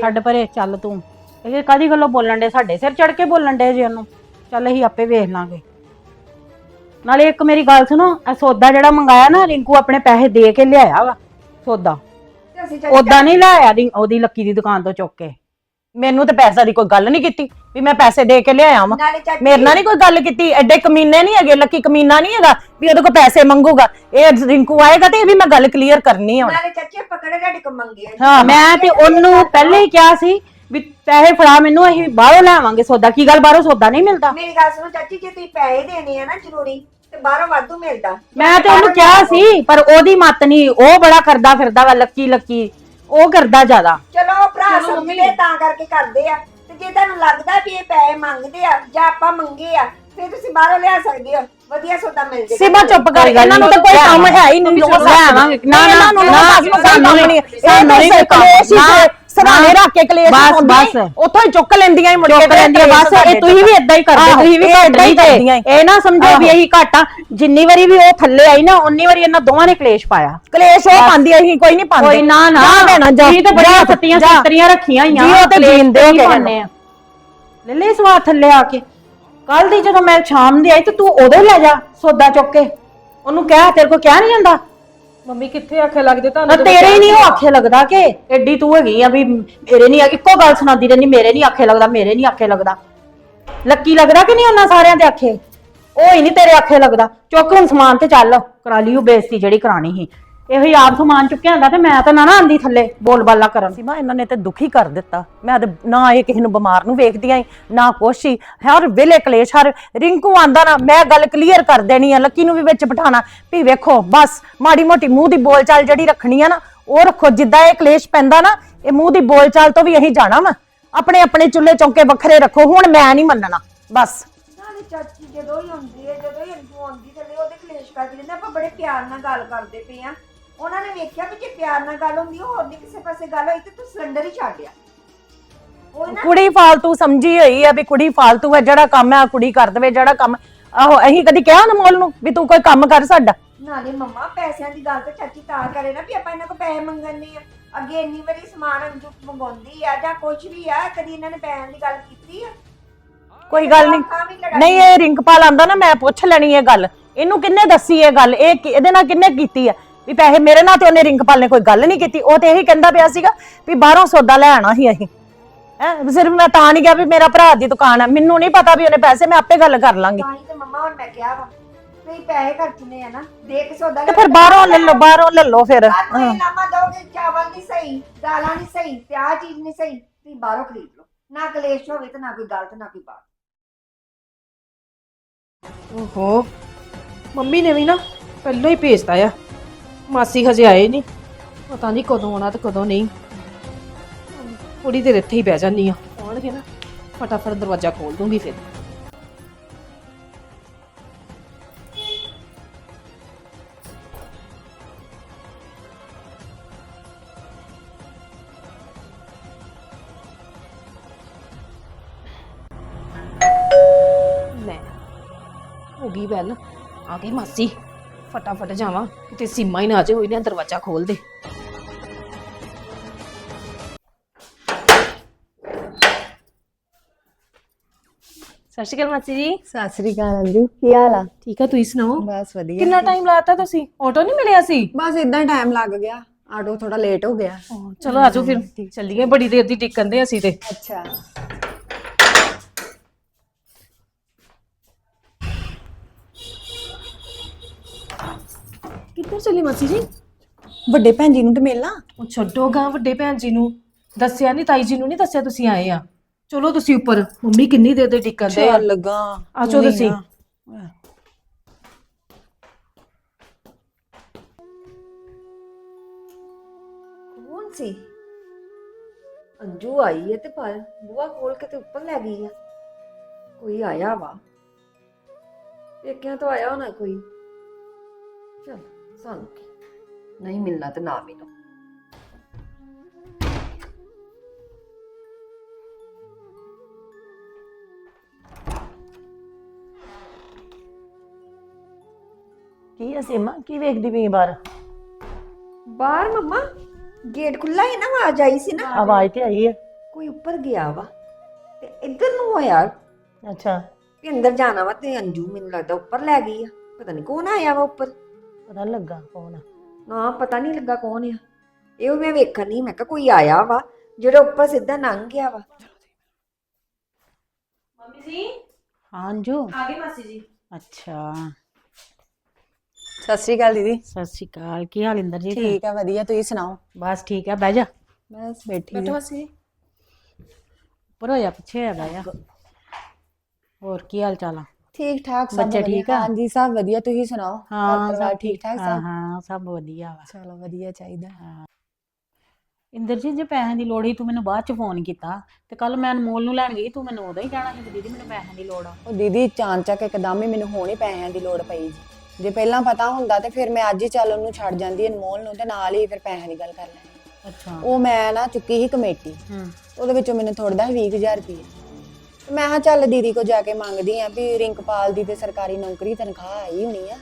ਛੱਡ ਪਰੇ ਚੱਲ ਤੂੰ। ਇਹ ਕਾਦੀ ਗੱਲੋਂ ਬੋਲਣ ਦੇ ਸਾਡੇ ਸਿਰ ਚੜ ਕੇ ਬੋਲਣ ਦੇ ਜੀ ਉਹਨੂੰ। ਚੱਲ ਅਸੀਂ ਆਪੇ ਵੇਖ ਲਾਂਗੇ। ਨਾਲੇ ਇੱਕ ਮੇਰੀ ਗੱਲ ਸੁਣੋ ਇਹ ਸੌਦਾ ਜਿਹੜਾ ਮੰਗਾਇਆ ਨਾ ਰਿੰਕੂ ਆਪਣੇ ਪੈਸੇ ਦੇ ਕੇ ਲਿਆਇਆ ਵਾ ਸੌਦਾ। ਅਸੀਂ ਉਦਾਂ ਨਹੀਂ ਲਿਆਇਆ ਰਿੰ- ਉਹਦੀ ਲੱਕੀ ਦੀ ਦੁਕਾਨ ਤੋਂ ਚੁੱਕ ਕੇ। ਮੈਨੂੰ ਤੇ ਪੈਸਾ ਦੀ ਕੋਈ ਗੱਲ ਨਹੀਂ ਕੀਤੀ ਵੀ ਮੈਂ ਪੈਸੇ ਦੇ ਕੇ ਲਿਆਇਆ ਵਾਂ। ਨਾਲੇ ਚਾਚੀ ਮੇਰੇ ਨਾਲ ਨਹੀਂ ਕੋਈ ਗੱਲ ਕੀਤੀ ਐਡੇ ਕਮੀਨੇ ਨਹੀਂ ਹੈਗੇ ਲੱਕੀ ਕਮੀਨਾ ਨਹੀਂ ਹੈਗਾ ਵੀ ਉਹਦੇ ਕੋਲ ਪੈਸੇ ਮੰਗੂਗਾ। ਇਹ ਰਿੰਕੂ ਆਏਗਾ ਤੇ ਇਹ ਵੀ ਮੈਂ ਗੱਲ ਕਲੀਅਰ ਕਰਨੀ ਆ ਹੁਣ। ਨਾਲੇ ਚਾਚੀ ਪਕੜੇ ਤੁਹਾਡੇ ਕੋ ਮੰਗੇ ਆ। ਹਾਂ ਮੈਂ ਤੇ ਉਹਨੂੰ ਪਹਿਲੇ ਹੀ ਕਿਹਾ ਸੀ ਵੀ ਪੈਸੇ ਫੜਾ ਮੈਨੂੰ ਅਸੀਂ ਬਾਹਰੋਂ ਲਿਆਵਾਂਗੇ ਸੌਦਾ। ਕੀ ਗੱਲ ਬਾਹਰੋਂ ਸੌਦਾ ਨਹੀਂ ਮਿਲਦਾ? ਮੇਰੀ ਗੱਲ ਸੁਣੋ ਚਾਚੀ ਜੇ ਤੁਸੀਂ ਪੈਸੇ ਦੇਣੇ ਆ ਨਾ ਜ਼ਰੂਰੀ ਤੇ ਬਾਹਰੋਂ ਵਾਧੂ ਮਿਲਦਾ। ਮੈਂ ਤੇ ਉਹਨੂੰ ਕਿਹਾ ਸੀ ਪਰ ਉਹਦੀ ਮਤ ਨਹੀਂ ਉਹ ਬੜਾ ਕਰਦਾ ਫਿਰਦਾ ਵਾ ਲੱਕੀ ਲੱਕੀ। ਉਹ ਕਰਦਾ ਜ਼ਿਆਦਾ। ਚਲੋ ਭਰਾ ਚਲੋ ਸਮਝਦੇ। ਤਾਂ ਕਰਕੇ ਕਰਦੇ ਆ। ਤੇ ਜੇ ਤੁਹਾਨੂੰ ਲੱਗਦਾ ਵੀ ਇਹ ਪੈਸੇ ਮੰਗਦੇ ਆ ਜਾਂ ਆਪਾਂ ਮੰਗੇ ਆ ਫਿਰ ਤੁਸੀਂ ਬਾਹਰੋਂ ਲਿਆ ਸਕਦੇ ਹੋ। ਵਧੀਆ ਸੌਦਾ ਮਿਲ ਜੇਗਾ ਸਿਮਾ ਚੁੱਪ ਕਰ ਗੱਲ ਇਹਨਾਂ ਨੂੰ ਤਾਂ ਕੋਈ ਕੰਮ ਹੈ ਹੀ ਨਹੀਂ। ਚਲੋ ਲੈ ਆਵਾਂਗੇ। ਨਾ, ਨਾ, ਨੂੰ ਸਾਨੂੰ ਨਹੀਂ। ਸਾਨੂੰ ਨਹੀਂ। ਕਲੇਸ਼ ਹੀ ਸਰਾਣੇ। ਰੱਖ ਕੇ ਕਲੇਸ਼ ਬਸ, ਪਾਉਂਦੀਆਂ ਬਸ। ਉੱਥੋਂ ਹੀ ਚੁੱਕ ਲੈਂਦੀਆਂ ਹੀ ਮੁੜ ਕੇ ਚੁੱਕ ਲੈਂਦੀ ਆ ਬਸ ਇਹ ਤੁਸੀਂ ਵੀ ਇਦਾਂ ਹੀ ਕਰਦੇ ਤੁਸੀਂ ਵੀ ਏਦਾਂ ਹੀ ਕਰਦੀਆਂ ਈ। ਇਹ ਨਾ ਸਮਝੋ ਵੀ ਆਹੋ। ਇਹੀ ਘਾਟਾ ਜਿੰਨੀ ਵਾਰੀ ਵੀ ਉਹ ਥੱਲੇ ਆਈ ਨਾ ਉਨੀ ਵਾਰੀ ਇਹਨਾਂ ਦੋਵਾਂ ਨੇ ਕਲੇਸ਼ ਪਾਇਆ। ਕਲੇਸ਼ ਉਹ ਪਾਉਂਦੀਆਂ ਹੀ ਕੋਈ ਨਹੀਂ ਪਾਉਂਦੇ। ਕੋਈ ਨਾ ਨਾ। ਭੈਣਾ ਜਾ। ਤੇ ਬੜੀਆਂ ਜਾ, ਸੱਤੀਆਂ ਜਾ। ਸੱਤਰੀਆਂ ਰੱਖੀਆਂ ਹੋਈਆਂ ਜੀ, ਉਹ ਤੇ ਕਲੇਸ਼ ਜੀਂਦੇ ਹੀ ਕਿਸੇ ਪਾਉਂਦੇ ਆ। ਲੈ ਲੈ ਸਵਾਦ ਥੱਲੇ ਆ ਕੇ। ਕੱਲ ਦੀ ਜਦੋਂ ਮੈਂ ਸ਼ਾਮ ਦੀ ਆਈ ਤੇ ਤੂੰ ਉਦੋਂ ਹੀ ਲੈ ਜਾ ਸੌਦਾ ਚੁੱਕ ਕੇ। ਉਹਨੂੰ ਕਹਿ ਤੇਰੇ ਕੋ ਕਿਹਾ ਨਹੀਂ ਜਾਂਦਾ? ਮੰਮੀ ਕਿੱਥੇ ਆਖੇ ਲੱਗਦੇ ਨਾ ਤੁਹਾਨੂੰ ਤੇਰੇ ਹੀ ਨਹੀਂ ਉਹ ਆਖੇ ਲੱਗਦਾ ਕਿ? ਐਡੀ ਤੂੰ ਹੈਗੀ ਆ ਵੀ ਮੇਰੇ ਨਹੀਂ ਇੱਕੋ ਗੱਲ ਸੁਣਾਉਂਦੀ ਰਹਿੰਦੀ ਮੇਰੇ ਨਹੀਂ ਆਖੇ ਲੱਗਦਾ ਮੇਰੇ ਨਹੀਂ ਆਖੇ ਲੱਗਦਾ। ਲੱਕੀ ਲੱਗਦਾ ਕਿ ਨਹੀਂ ਉਹਨਾਂ ਸਾਰਿਆਂ ਦੇ ਆਖੇ? ਉਹ ਹੀ ਨਹੀਂ ਤੇਰੇ ਆਖੇ ਲੱਗਦਾ। ਚੁੱਕ ਹੁਣ ਸਮਾਨ ਤੇ ਚੱਲ। ਕਰਾ ਲਈ ਉਹ ਬੇਇੱਜ਼ਤੀ ਜਿਹੜੀ ਕਰਾਣੀ ਸੀ। ਇਹੋ ਹੀ ਆਪ ਸਮਾਨ ਚੁੱਕਿਆ ਹੁੰਦਾ ਤੇ ਮੈਂ ਤਾਂ ਨਾ ਨਾ ਆਂਦੀ ਥੱਲੇ ਬੋਲ ਬਾਲਾ ਕਰਨ। ਸੀਮਾ ਇਹਨਾਂ ਨੇ ਤੇ ਦੁਖੀ ਕਰ ਦਿੱਤਾ। ਮੈਂ ਤੇ ਨਾ ਇਹ ਕਿਸੇ ਨੂੰ ਬਿਮਾਰ ਨੂੰ ਵੇਖਦੀਆਂ ਹੀ ਨਾ ਕੁਛ ਹੀ। ਹਰ ਵੇਲੇ ਕਲੇਸ਼ ਹਰ ਰਿੰਕੂ ਆਂਦਾ ਨਾ ਮੈਂ ਗੱਲ ਕਲੀਅਰ ਕਰ ਦੇਣੀ ਆ ਲੱਕੀ ਨੂੰ ਵੀ ਵਿੱਚ ਬਿਠਾਣਾ ਵੀ ਵੇਖੋ ਬਸ ਮਾੜੀ ਮੋਟੀ ਮੂੰਹ ਦੀ ਬੋਲਚਾਲ ਜਿਹੜੀ ਰੱਖਣੀ ਆ ਨਾ ਉਹ ਰੱਖੋ ਜਿੱਦਾਂ ਇਹ ਕਲੇਸ਼ ਪੈਂਦਾ ਨਾ ਇਹ ਮੂੰਹ ਦੀ ਬੋਲਚਾਲ ਤੋਂ ਵੀ ਅਸੀਂ ਜਾਣਾ ਵਾ। ਆਪਣੇ ਆਪਣੇ ਚੁੱਲ੍ਹੇ ਚੌਂਕੇ ਵੱਖਰੇ ਰੱਖੋ ਹੁਣ ਮੈਂ ਨਹੀਂ ਮੰਨਣਾ ਬਸ। ਨਾਲੇ ਚਾਚੀ ਜਦੋਂ ਹੀ ਆਉਂਦੀ ਹੈ ਜਦੋਂ ਹੀ ਅੰਜੂ ਆਉਂਦੀ ਥੱਲੇ ਉਹਦੇ ਕਲੇਸ਼ ਕਰਕੇ ਦਿੰਦੇ ਆਪਾਂ ਬੜੇ ਪਿਆਰ ਨਾਲ ਗੱਲ ਕਰਦੇ ਪਏ ਆ। ਉਹਨਾਂ ਨੇ ਵੇਖਿਆ ਵੀ ਜੇ ਪਿਆਰ ਨਾਲ ਗੱਲ ਹੁੰਦੀ ਹੋਰ ਨਹੀਂ ਕਿਸੇ ਪਾਸੇ ਗੱਲ ਹੋਈ ਤੇ ਤੂੰ ਸਿਲੰਡਰ ਹੀ ਉਹ ਨਾ ਕੁੜੀ ਫਾਲਤੂ ਸਮਝੀ ਹੋਈ ਆ ਵੀ ਕੁੜੀ ਫਾਲਤੂ ਹੈ ਜਿਹੜਾ ਕੰਮ ਹੈ ਕੁੜੀ ਕਰ ਦੇਵੇ ਜਿਹੜਾ ਕੰਮ ਆਹੋ ਅਸੀਂ ਕਦੀ ਕਿਹਾ ਅਨਮੋਲ ਨੂੰ ਵੀ ਤੂੰ ਕੋਈ ਕੰਮ ਕਰ ਸਾਡਾ? ਨਾਲੇ ਮੰਮਾ ਪੈਸਿਆਂ ਦੀ ਗੱਲ ਤੇ ਚਾਚੀ ਤਾਂ ਕਰੇ ਨਾ ਵੀ ਆਪਾਂ ਇਹਨਾਂ ਕੋਲ ਪੈਸੇ ਮੰਗਣੇ ਆ। ਅੱਗੇ ਇੰਨੀ ਵਾਰੀ ਸਮਾਨ ਅੰਜੂ ਮੰਗਾਉਂਦੀ ਆ ਜਾਂ ਕੁਝ ਵੀ ਆ ਕਦੀ ਇਹਨਾਂ ਨੇ ਪੈਸਿਆਂ ਦੀ ਗੱਲ ਕੀਤੀ ਆ? ਕੋਈ ਗੱਲ ਨਹੀਂ ਤਾਂ ਵੀ ਲੜਾਈ ਨਹੀਂ ਇਹ ਰਿੰਕਪਾਲ ਆਂਦਾ ਨਾ ਮੈਂ ਪੁੱਛ ਲੈਣੀ ਇਹ ਗੱਲ। ਇਹਨੂੰ ਕਿੰਨੇ ਦੱਸੀ ਇਹ ਗੱਲ? ਇਹ ਕਿ- ਇਹਦੇ ਨਾਲ ਕਿੰਨੇ ਕੀਤੀ ਆ? ਵੀ ਪੈਸੇ ਮੇਰੇ ਨਾਲ ਤੇ ਉਹਨੇ ਰਿੰਕਪਾਲ ਨੇ ਕੋਈ ਗੱਲ ਨਹੀਂ ਕੀਤੀ। ਉਹ ਤੇ ਇਹੀ ਕਹਿੰਦਾ ਪਿਆ ਸੀਗਾ ਵੀ ਬਾਹਰੋਂ ਸੌਦਾ ਲੈ ਆਣਾ ਸੀ ਅਸੀਂ। ਹੈ ਸਿਰਫ ਮੈਂ ਤਾਂ ਨਹੀਂ ਗਿਆ ਵੀ ਮੇਰਾ ਭਰਾ ਦੀ ਦੁਕਾਨ ਹੈ ਮੈਨੂੰ ਨਹੀਂ ਪਤਾ ਵੀ ਉਹਨੇ ਪੈਸੇ ਮੈਂ ਆਪੇ ਗੱਲ ਕਰ ਲਾਂਗੀ। ਤਾਂ ਹੀ ਤੇ ਮੰਮਾ ਹੁਣ ਮੈਂ ਕਿਹਾ ਵਾ ਤੁਸੀਂ ਪੈਸੇ ਖਰਚਨੇ ਆ ਨਾ ਦੇ ਕੇ ਸੌਦਾ ਤੇ ਫਿਰ ਬਾਹਰੋਂ ਲੈ ਲਓ ਬਾਹਰੋਂ ਲੈ ਲਓ ਫਿਰ। ਕੱਲ ਹਾਂ। ਨੂੰ ਲਾਮਾ ਦੋਗੇ ਚਾਵਲ ਨਹੀਂ ਸਹੀ ਦਾਲਾਂ ਨਹੀਂ ਸਹੀ ਤੇ ਆਹ ਚੀਜ਼ ਨਹੀਂ ਸਹੀ ਤੁਸੀਂ ਬਾਹਰੋਂ ਖਰੀਦ ਲਓ। ਨਾ ਕਲੇਸ਼ ਹੋਵੇ ਤੇ ਨਾ ਕੋਈ ਗਲਤ ਨਾ ਕੋਈ ਬਾਤ। ਓਹੋ ਮੰਮੀ ਨੇ ਵੀ ਨਾ ਪਹਿਲਾਂ ਹੀ ਭੇਜਤਾ ਆ। ਮਾਸੀ ਹਜੇ ਆਏ ਨਹੀਂ। ਪਤਾ ਨਹੀਂ ਕਦੋਂ ਆਉਣਾ ਤੇ ਕਦੋਂ ਨਹੀਂ। ਥੋੜੀ ਦੇਰ ਇੱਥੇ ਹੀ ਬਹਿ ਜਾਂਦੀ ਆ ਆਉਣਗੇ ਨਾ, ਫਟਾਫਟ ਦਰਵਾਜ਼ਾ ਖੋਲ ਦੂੰਗੀ ਫਿਰ। ਲੈ, ਹੋ ਗਈ ਬੈਲ। ਆ ਗਈ ਮਾਸੀ। ਫਟਾਫਟ ਜਾਵਾਂ ਕਿਤੇ ਸੀਮਾ ਹੀ ਨਾ ਆ ਜਾਏ ਹੋਈ ਨਾ ਦਰਵਾਜ਼ਾ ਖੋਲ ਦੇ। ਸਤਿ ਸ਼੍ਰੀ ਅਕਾਲ ਮਾਸੀ ਜੀ। ਸਤਿ ਸ੍ਰੀ ਅਕਾਲ ਅੰਜੂ ਕੀ ਹਾਲ ਆ? ਠੀਕ ਆ ਤੁਸੀਂ ਸੁਣਾਓ? ਬਸ ਵਧੀਆ। ਕਿੰਨਾ ਟਾਈਮ ਲਾਤਾ ਤੁਸੀਂ? ਆਟੋ ਨਹੀਂ ਮਿਲਿਆ ਸੀ? ਬਸ ਇਦਾਂ ਟਾਈਮ ਲੱਗ ਗਿਆ। ਆਟੋ ਥੋੜਾ ਲੇਟ ਹੋ ਗਿਆ। ਚਲੋ ਆਜੋ ਫਿਰ। ਚੱਲੀਏ ਬੜੀ ਦੇਰ ਦੀ ਟਿਕਣ ਦੇ ਅਸੀਂ ਤੇ। ਅੱਛਾ। ਕਿੱਧਰ ਚੱਲੀ ਮਾਸੀ ਜੀ? ਵੱਡੇ ਭੈਣ ਜੀ ਨੂੰ ਤੇ ਮਿਲਣਾ। ਉਹ ਛੱਡੋ ਗਾ ਵੱਡੇ ਭੈਣ ਜੀ ਨੂੰ। ਦੱਸਿਆ ਨਹੀਂ ਤਾਈ ਜੀ ਨੂੰ ਨਹੀਂ ਦੱਸਿਆ ਤੁਸੀਂ ਆਏ ਆ। ਚਲੋ ਤੁਸੀਂ ਉੱਪਰ ਮੰਮੀ ਕਿੰਨੀ ਦੇਰ ਦੇ ਟਿਕਣ ਦੇ ਆ। ਚੱਲ ਲੱਗਾ ਆਜੋ ਤੁਸੀਂ। ਕੌਣ ਸੀ? ਅੰਜੂ ਆਈ ਹੈ ਤੇ ਪਰ ਬੂਆ ਖੋਲ ਕੇ ਤੇ ਉੱਪਰ ਲੈ ਗਈ ਆ। ਕੋਈ ਆਇਆ ਵਾ। ਪੇਕਿਆਂ ਤੋਂ ਆਇਆ ਹੋਣਾ ਕੋਈ। ਚਲ। ਸਾਨੂੰ ਕੀ ਨਹੀਂ ਮਿਲਣਾ ਤੇ ਨਾ ਮਿਲੋ। ਕੀ ਹੈ ਸੀਮਾ? ਕੀ ਵੇਖਦੀ ਪਈ ਬਾਹਰ? ਬਾਹਰ ਮੰਮਾ ਗੇਟ ਖੁੱਲਾ ਹੈ ਨਾ ਆਵਾਜ਼ ਆਈ ਸੀ ਨਾ। ਆਵਾਜ਼ ਤੇ ਆਈ ਹੈ ਕੋਈ ਉੱਪਰ ਗਿਆ ਵਾ ਤੇ ਇੱਧਰ ਨੂੰ ਹੋਇਆ। ਅੱਛਾ। ਵੀ ਅੰਦਰ ਜਾਣਾ ਵਾ ਤੇ ਅੰਜੂ ਮੈਨੂੰ ਲੱਗਦਾ ਉੱਪਰ ਲੈ ਗਈ ਆ। ਪਤਾ ਨਹੀਂ ਕੌਣ ਆਇਆ ਵਾ ਉੱਪਰ। ਪਤਾ ਨੀ ਲੱਗਾ ਕੌਣ ਆ। ਨਾ ਪਤਾ ਨਹੀਂ ਲੱਗਾ ਕੌਣ ਆ। ਇਹ ਮੈਂ ਵੇਖਣ ਨਹੀਂ ਮੈਂ ਕਿਹਾ ਕੋਈ ਆਇਆ ਵਾ ਜਿਹੜਾ ਉੱਪਰ ਸਿੱਧਾ ਲੰਘ ਗਿਆ ਵਾ। ਮੰਮੀ ਜੀ ਹਾਂ ਅੰਜੂ ਆ ਗਏ ਮਾਸੀ ਜੀ। ਅੱਛਾ। ਸਤਿ ਸ੍ਰੀ ਅਕਾਲ ਦੀਦੀ। ਸਤਿ ਸ਼੍ਰੀ ਅਕਾਲ ਕੀ ਹਾਲ ਇੰਦਰ ਜੀ? ਠੀਕ ਆ ਵਧੀਆ ਤੁਸੀਂ ਸੁਣਾਓ? ਬਸ ਠੀਕ ਹੈ ਬਹਿ ਜਾ। ਬਸ ਬੈਠੀ ਬੈਠੋ ਜੀ। ਮਾਸੀ ਉੱਪਰ ਜਾ ਪਿੱਛੇ ਆ ਬਹਿ ਜਾ। ਹੋਰ ਕੀ ਹਾਲ ਚਾਲ ਆ? ਠੀਕ ਠਾਕ ਸਭ ਬੱਚੇ ਵਧੀਆ। ਠੀਕ ਆ? ਹਾਂਜੀ ਸਭ ਵਧੀਆ। ਤੁਸੀਂ ਸੁਣਾਓ? ਘਰ ਹਾਂ ਪਰਿਵਾਰ ਸਭ ਠੀਕ ਠਾਕ ਹਾਂ ਸਭ? ਹਾਂ ਸਭ ਵਧੀਆ ਵਾ। ਚਲੋ ਵਧੀਆ ਚਾਹੀਦਾ। ਇੰਦਰ ਜੀ ਜੇ ਪੈਸਿਆਂ ਦੀ ਲੋੜ ਸੀ ਤੂੰ ਮੈਨੂੰ ਬਾਅਦ ਚ ਫੋਨ ਕੀਤਾ। ਤੇ ਕੱਲ ਮੈਂ ਅਨਮੋਲ ਨੂੰ ਲੈਣ ਗਈ ਤੂੰ ਮੈਨੂੰ ਉਦੋਂ ਹੀ ਕਹਿਣਾ ਸੀ ਕਿ ਦੀਦੀ ਮੈਨੂੰ ਪੈਸਿਆਂ ਦੀ ਲੋੜ ਆ। ਉਹ ਦੀਦੀ ਚਾਂਚਕ ਇੱਕਦਮ ਹੀ ਮੈਨੂੰ ਹੁਣ ਹੀ ਪੈਸਿਆਂ ਦੀ ਲੋੜ ਪਈ ਜੀ। ਜੇ ਪਹਿਲਾਂ ਪਤਾ ਹੁੰਦਾ ਤੇ ਫਿਰ ਮੈਂ ਅੱਜ ਹੀ ਚੱਲ ਉਹਨੂੰ ਛੱਡ ਜਾਂਦੀ ਅਨਮੋਲ ਨੂੰ ਤੇ ਨਾਲ ਹੀ ਫਿਰ ਪੈਸਿਆਂ ਦੀ ਗੱਲ ਕਰ ਲੈਣੀ ਅੱਛਾ। ਉਹ ਮੈਂ ਨਾ ਚੁੱਕੀ ਸੀ ਕਮੇਟੀ। ਹੂੰ। ਉਹਦੇ ਵਿੱਚੋਂ ਮੈਨੂੰ ਥੋੜਾ 20000 ਰੁਪਏ ਮੈਂ ਕਿਹਾ ਚੱਲ ਦੀਦੀ ਕੋ ਜਾ ਕੇ ਮੰਗਦੀ ਆ ਵੀ ਰਿੰਕਪਾਲ ਦੀ ਤੇ ਸਰਕਾਰੀ ਨੌਕਰੀ ਤਨਖਾਹ ਆਈ ਹੋਣੀ ਆ।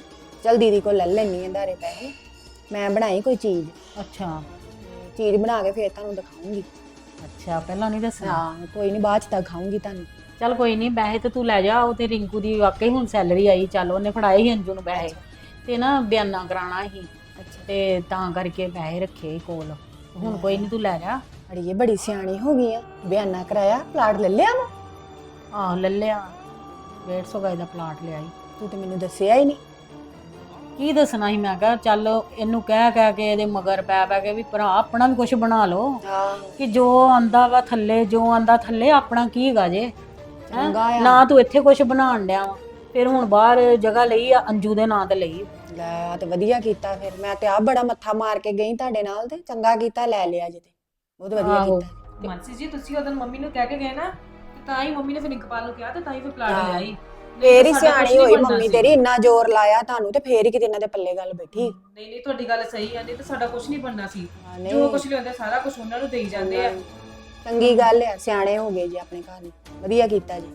ਚੱਲ ਦੀਦੀ ਕੋ ਲੈ ਲੈਣੀ ਆ ਧਾਰੇ ਪੈਸੇ। ਮੈਂ ਬਣਾਈ ਕੋਈ ਚੀਜ਼। ਅੱਛਾ। ਚੀਜ਼ ਬਣਾ ਕੇ ਫੇਰ ਤੁਹਾਨੂੰ ਦਿਖਾਉਂਗੀ। ਅੱਛਾ ਪਹਿਲਾਂ ਨਹੀਂ ਦੱਸਣਾ? ਹਾਂ ਕੋਈ ਨਹੀਂ ਬਾਅਦ ਚ ਦਿਖਾਉਂਗੀ ਤੁਹਾਨੂੰ। ਚੱਲ ਕੋਈ ਨਹੀਂ ਪੈਸੇ ਤੇ ਤੂੰ ਲੈ ਜਾ ਉਹ ਤੇ ਰਿੰਕੂ ਦੀ ਵਾਕਈ ਹੁਣ ਸੈਲਰੀ ਆਈ ਚੱਲ ਉਹਨੇ ਫੜਾਏ ਸੀ ਅੰਜੂ ਨੂੰ ਪੈਸੇ। ਤੇ ਨਾ ਬਿਆਨਾ ਕਰਾਉਣਾ ਸੀ। ਅੱਛਾ। ਤੇ ਤਾਂ ਕਰਕੇ ਪੈਸੇ ਰੱਖੇ ਸੀ ਕੋਲ। ਹੁਣ ਕੋਈ ਨਹੀਂ ਤੂੰ ਲੈ ਜਾ। ਅੜੀਏ ਬੜੀ ਸਿਆਣੀ ਹੋ ਗਈ ਆ। ਬਿਆਨਾ ਕਰਾਇਆ ਪਲਾਟ ਲੈ ਲਿਆ ਵਾ। ਆਹ ਲੈ ਲਿਆ। 150 ਗਜ ਦਾ ਪਲਾਟ ਲਿਆਈ। ਤੂੰ ਤੇ ਮੈਨੂੰ ਦੱਸਿਆ ਹੀ ਨਹੀਂ। ਕੀ ਦੱਸਣਾ ਸੀ? ਮੈਂ ਕਿਹਾ ਚੱਲ ਇਹਨੂੰ ਕਹਿ ਕਹਿ ਕੇ ਇਹਦੇ ਮਗਰ ਪੈ ਪੈ ਕੇ ਵੀ ਭਰਾ ਆਪਣਾ ਵੀ ਕੁਝ ਬਣਾ ਲਓ। ਕਿ ਜੋ ਆਂਦਾ ਵਾ ਥੱਲੇ ਜੋ ਆਂਦਾ ਥੱਲੇ ਆਪਣਾ ਕੀ ਹੈਗਾ ਜੇ? ਹੈਂ? ਚੰਗਾ ਆ। ਨਾ ਤੂੰ ਇੱਥੇ ਕੁਝ ਬਣਾਉਣ ਡਿਆ ਵਾ। ਫਿਰ ਹੁਣ ਬਾਹਰ ਜਗ੍ਹਾ ਲਈ ਆ ਅੰਜੂ ਦੇ ਨਾਂ ਤੇ ਲਈ। ਲੈ ਤੇ ਵਧੀਆ ਕੀਤਾ ਫਿਰ। ਮੈਂ ਤੇ ਆ ਬੜਾ ਮੱਥਾ ਮਾਰ ਕੇ ਗਈ ਤੁਹਾਡੇ ਨਾਲ ਤੇ ਚੰਗਾ ਕੀਤਾ ਲੈ ਲਿਆ ਜੇ ਤੇ। ਬਹੁਤ ਵਧੀਆ। ਕੀਤਾ। ਮਾਨਸੀ ਜੀ ਤੁਸੀਂ ਉਹਦਨ ਮੰਮੀ ਨੂੰ ਕਹਿ ਕੇ ਗਏ ਨਾ ਤੇ ਹੀ ਮੰਮੀ ਨੇ ਫਿਰ ਇਕਬਾਲ ਨੂੰ ਕਿਹਾ ਤੇ ਤਾਂ ਹੀ ਫਿਰ ਪਲਾਟ ਹਾਂ। ਲਿਆਈ। ਫੇਰ ਹੀ ਸਿਆਣੀ ਹੋਈ ਮੰਮੀ। ਤੇਰੀ ਇੰਨਾ ਜ਼ੋਰ ਲਾਇਆ ਤੁਹਾਨੂੰ ਤੇ ਫੇਰ ਹੀ ਕਿਤੇ ਇਹਨਾਂ ਦੇ ਪੱਲੇ ਗੱਲ ਬੈਠੀ। ਨਹੀਂ ਨਹੀਂ ਤੁਹਾਡੀ ਗੱਲ ਸਹੀ ਆ ਨਹੀਂ ਤੇ ਸਾਡਾ ਕੁਝ ਨਹੀਂ ਬਣਨਾ ਸੀ। ਹਾਂ, ਜੋ ਕੁਝ ਲਿਆਉਂਦੇ ਸਾਰਾ ਕੁਝ ਉਹਨਾਂ ਨੂੰ ਦੇਈ ਜਾਂਦੇ ਆ। ਚੰਗੀ ਗੱਲ ਆ ਸਿਆਣੇ ਹੋ ਗਏ ਜੀ ਆਪਣੇ ਘਰ। ਨੂੰ ਵਧੀਆ ਕੀਤਾ ਜੀ।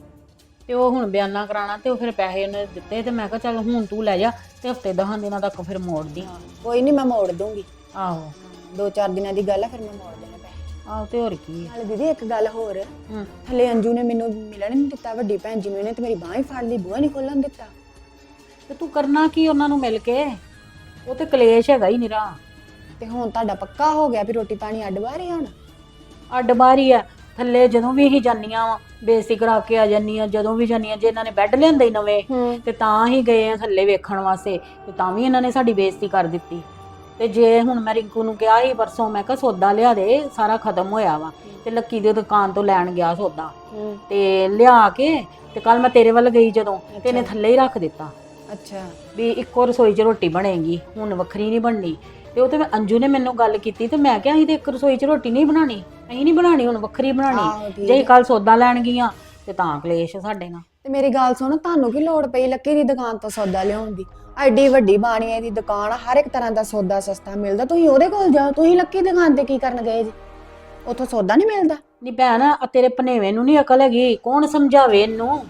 ਤੇ ਉਹ ਹੁਣ ਬਿਆਨਾ ਕਰਾਣਾ ਤੇ ਉਹ ਫਿਰ ਪੈਸੇ ਉਹਨੇ ਦਿੱਤੇ ਤੇ ਮੈਂ ਕਿਹਾ ਚੱਲ ਹੁਣ ਤੂੰ ਲੈ ਜਾ ਤੇ ਹਫ਼ਤੇ ਦਹਾਂ ਦਿਨਾਂ ਤੱਕ ਫਿਰ ਮੋੜਦੀ। ਕੋਈ ਨਹੀਂ ਮੈਂ ਮੋੜ ਦੂੰਗੀ। ਆਹੋ। ਦੋ ਚਾਰ ਦਿਨਾਂ ਦੀ ਗੱਲ ਆ ਫਿਰ ਮੈਂ ਮੋੜ ਦੇਣਾ ਆਹੋ ਤੇ ਹੋਰ ਕੀ ਆ। ਨਾਲੇ ਦੀਦੀ ਇੱਕ ਗੱਲ ਹੋਰ। ਹੂੰ। ਹਲੇ ਅੰਜੂ ਨੇ ਮੈਨੂੰ ਮਿਲਣ ਨਹੀਂ ਦਿੱਤਾ ਵੱਡੀ ਭੈਣ ਜੀ ਨੂੰ ਇਹਨੇ ਤੇ ਮੇਰੀ ਬਾਂਹ ਹੀ ਫੜ ਲਈ ਬੂਹਾ ਨਹੀਂ ਖੋਲਣ ਦਿੱਤਾ। ਤੇ ਤੂੰ ਕਰਨਾ ਕੀ ਉਹਨਾਂ ਨੂੰ ਮਿਲ ਕੇ? ਉਹ ਤੇ ਕਲੇਸ਼ ਹੈਗਾ ਹੀ ਨਿਰਾ। ਤੇ ਹੁਣ ਤੁਹਾਡਾ ਪੱਕਾ ਹੋ ਗਿਆ ਵੀ ਰੋਟੀ ਪਾਣੀ ਅੱਡ ਬਾਰੇ ਹੁਣ? ਅੱਡ ਬਾਰੀ ਆ। ਥੱਲੇ ਜਦੋਂ ਵੀ ਹੀ ਜਾਨੀਆਂ ਵਾ ਬੇਇੱਜ਼ਤੀ ਕਰਾ ਕੇ ਆ ਜਾਨੀਆਂ ਜਦੋਂ ਵੀ ਜਾਨੀਆਂ ਜੇ ਇਹਨਾਂ ਨੇ ਬੈੱਡ ਲਿਆਂਦੇ ਹੀ ਨਵੇਂ ਹੂੰ। ਤੇ ਤਾਂ ਹੀ ਗਏ ਆ ਥੱਲੇ ਵੇਖਣ ਵਾਸਤੇ ਤੇ ਤਾਂ ਵੀ ਇਹਨਾਂ ਨੇ ਸਾਡੀ ਬੇਇੱਜ਼ਤੀ ਕਰ ਦਿੱਤੀ। ਤੇ ਜੇ ਹੁਣ ਮੈਂ ਰਿੰਕੂ ਨੂੰ ਕਿਹਾ ਸੀ ਪਰਸੋਂ ਮੈਂ ਕਿਹਾ ਸੌਦਾ ਲਿਆ ਦੇ ਸਾਰਾ ਖਤਮ ਹੋਇਆ ਵਾ। ਤੇ ਲੱਕੀ ਦੀ ਦੁਕਾਨ ਤੋਂ ਲੈਣ ਗਿਆ ਸੌਦਾ। ਹੂੰ। ਤੇ ਲਿਆ ਕੇ ਤੇ ਕੱਲ ਮੈਂ ਤੇਰੇ ਵੱਲ ਗਈ ਜਦੋਂ ਤੇ ਇਹਨੇ। ਥੱਲੇ ਹੀ ਰੱਖ ਦਿੱਤਾ। ਅੱਛਾ। ਵੀ ਇੱਕੋ ਰਸੋਈ 'ਚ ਰੋਟੀ ਬਣੇਗੀ ਹੁਣ ਵੱਖਰੀ ਨਹੀਂ ਬਣਨੀ। ਤੇ ਉਹ ਤੇ ਮੈਂ- ਅੰਜੂ ਨੇ ਮੈਨੂੰ ਗੱਲ ਕੀਤੀ ਤੇ ਮੈਂ ਕਿਹਾ ਅਸੀਂ ਤੇ ਇੱਕ ਰਸੋਈ 'ਚ ਰੋਟੀ ਨਹੀਂ ਬਣਾਣੀ ਅਸੀਂ ਨਹੀਂ ਬਣਾਣੀ ਹੁਣ ਵੱਖਰੀ ਬਣਾਣੀ ਆਹੋ ਠੀਕ ਜੇ ਹੈ। ਕੱਲ ਸੌਦਾ ਲੈਣ ਗਈਆਂ ਤੇ ਤਾਂ ਕਲੇਸ਼ ਸਾਡੇ ਨਾਲ। ਤੇ ਮੇਰੀ ਗੱਲ ਸੁਣ ਤੁਹਾਨੂੰ ਕੀ ਲੋੜ ਪਈ ਲੱਕੀ ਦੀ ਦੁਕਾਨ ਤੋਂ ਸੌਦਾ ਲਿਆਉਣ ਦੀ? ਐਡੀ ਵੱਡੀ ਬਾਣੀਏ ਦੀ ਦੁਕਾਨ ਆ, ਹਰ ਇੱਕ ਤਰ੍ਹਾਂ ਦਾ ਸੌਦਾ ਸਸਤਾ ਮਿਲਦਾ। ਤੁਸੀਂ ਉਹਦੇ ਕੋਲ ਜਾਓ ਤੁਸੀਂ ਲੱਕੀ ਦੁਕਾਨ ਤੇ ਕੀ ਕਰਨ ਗਏ ਜੀ? ਉੱਥੋਂ ਸੌਦਾ ਨਹੀਂ ਮਿਲਦਾ। ਨੀ ਭੈਣ ਆ ਤੇਰੇ ਭਨੇਵੇਂ ਨੂੰ ਨਹੀਂ ਅਕਲ ਹੈਗੀ ਕੌਣ ਸਮਝਾਵੇ ਇਹਨੂੰ?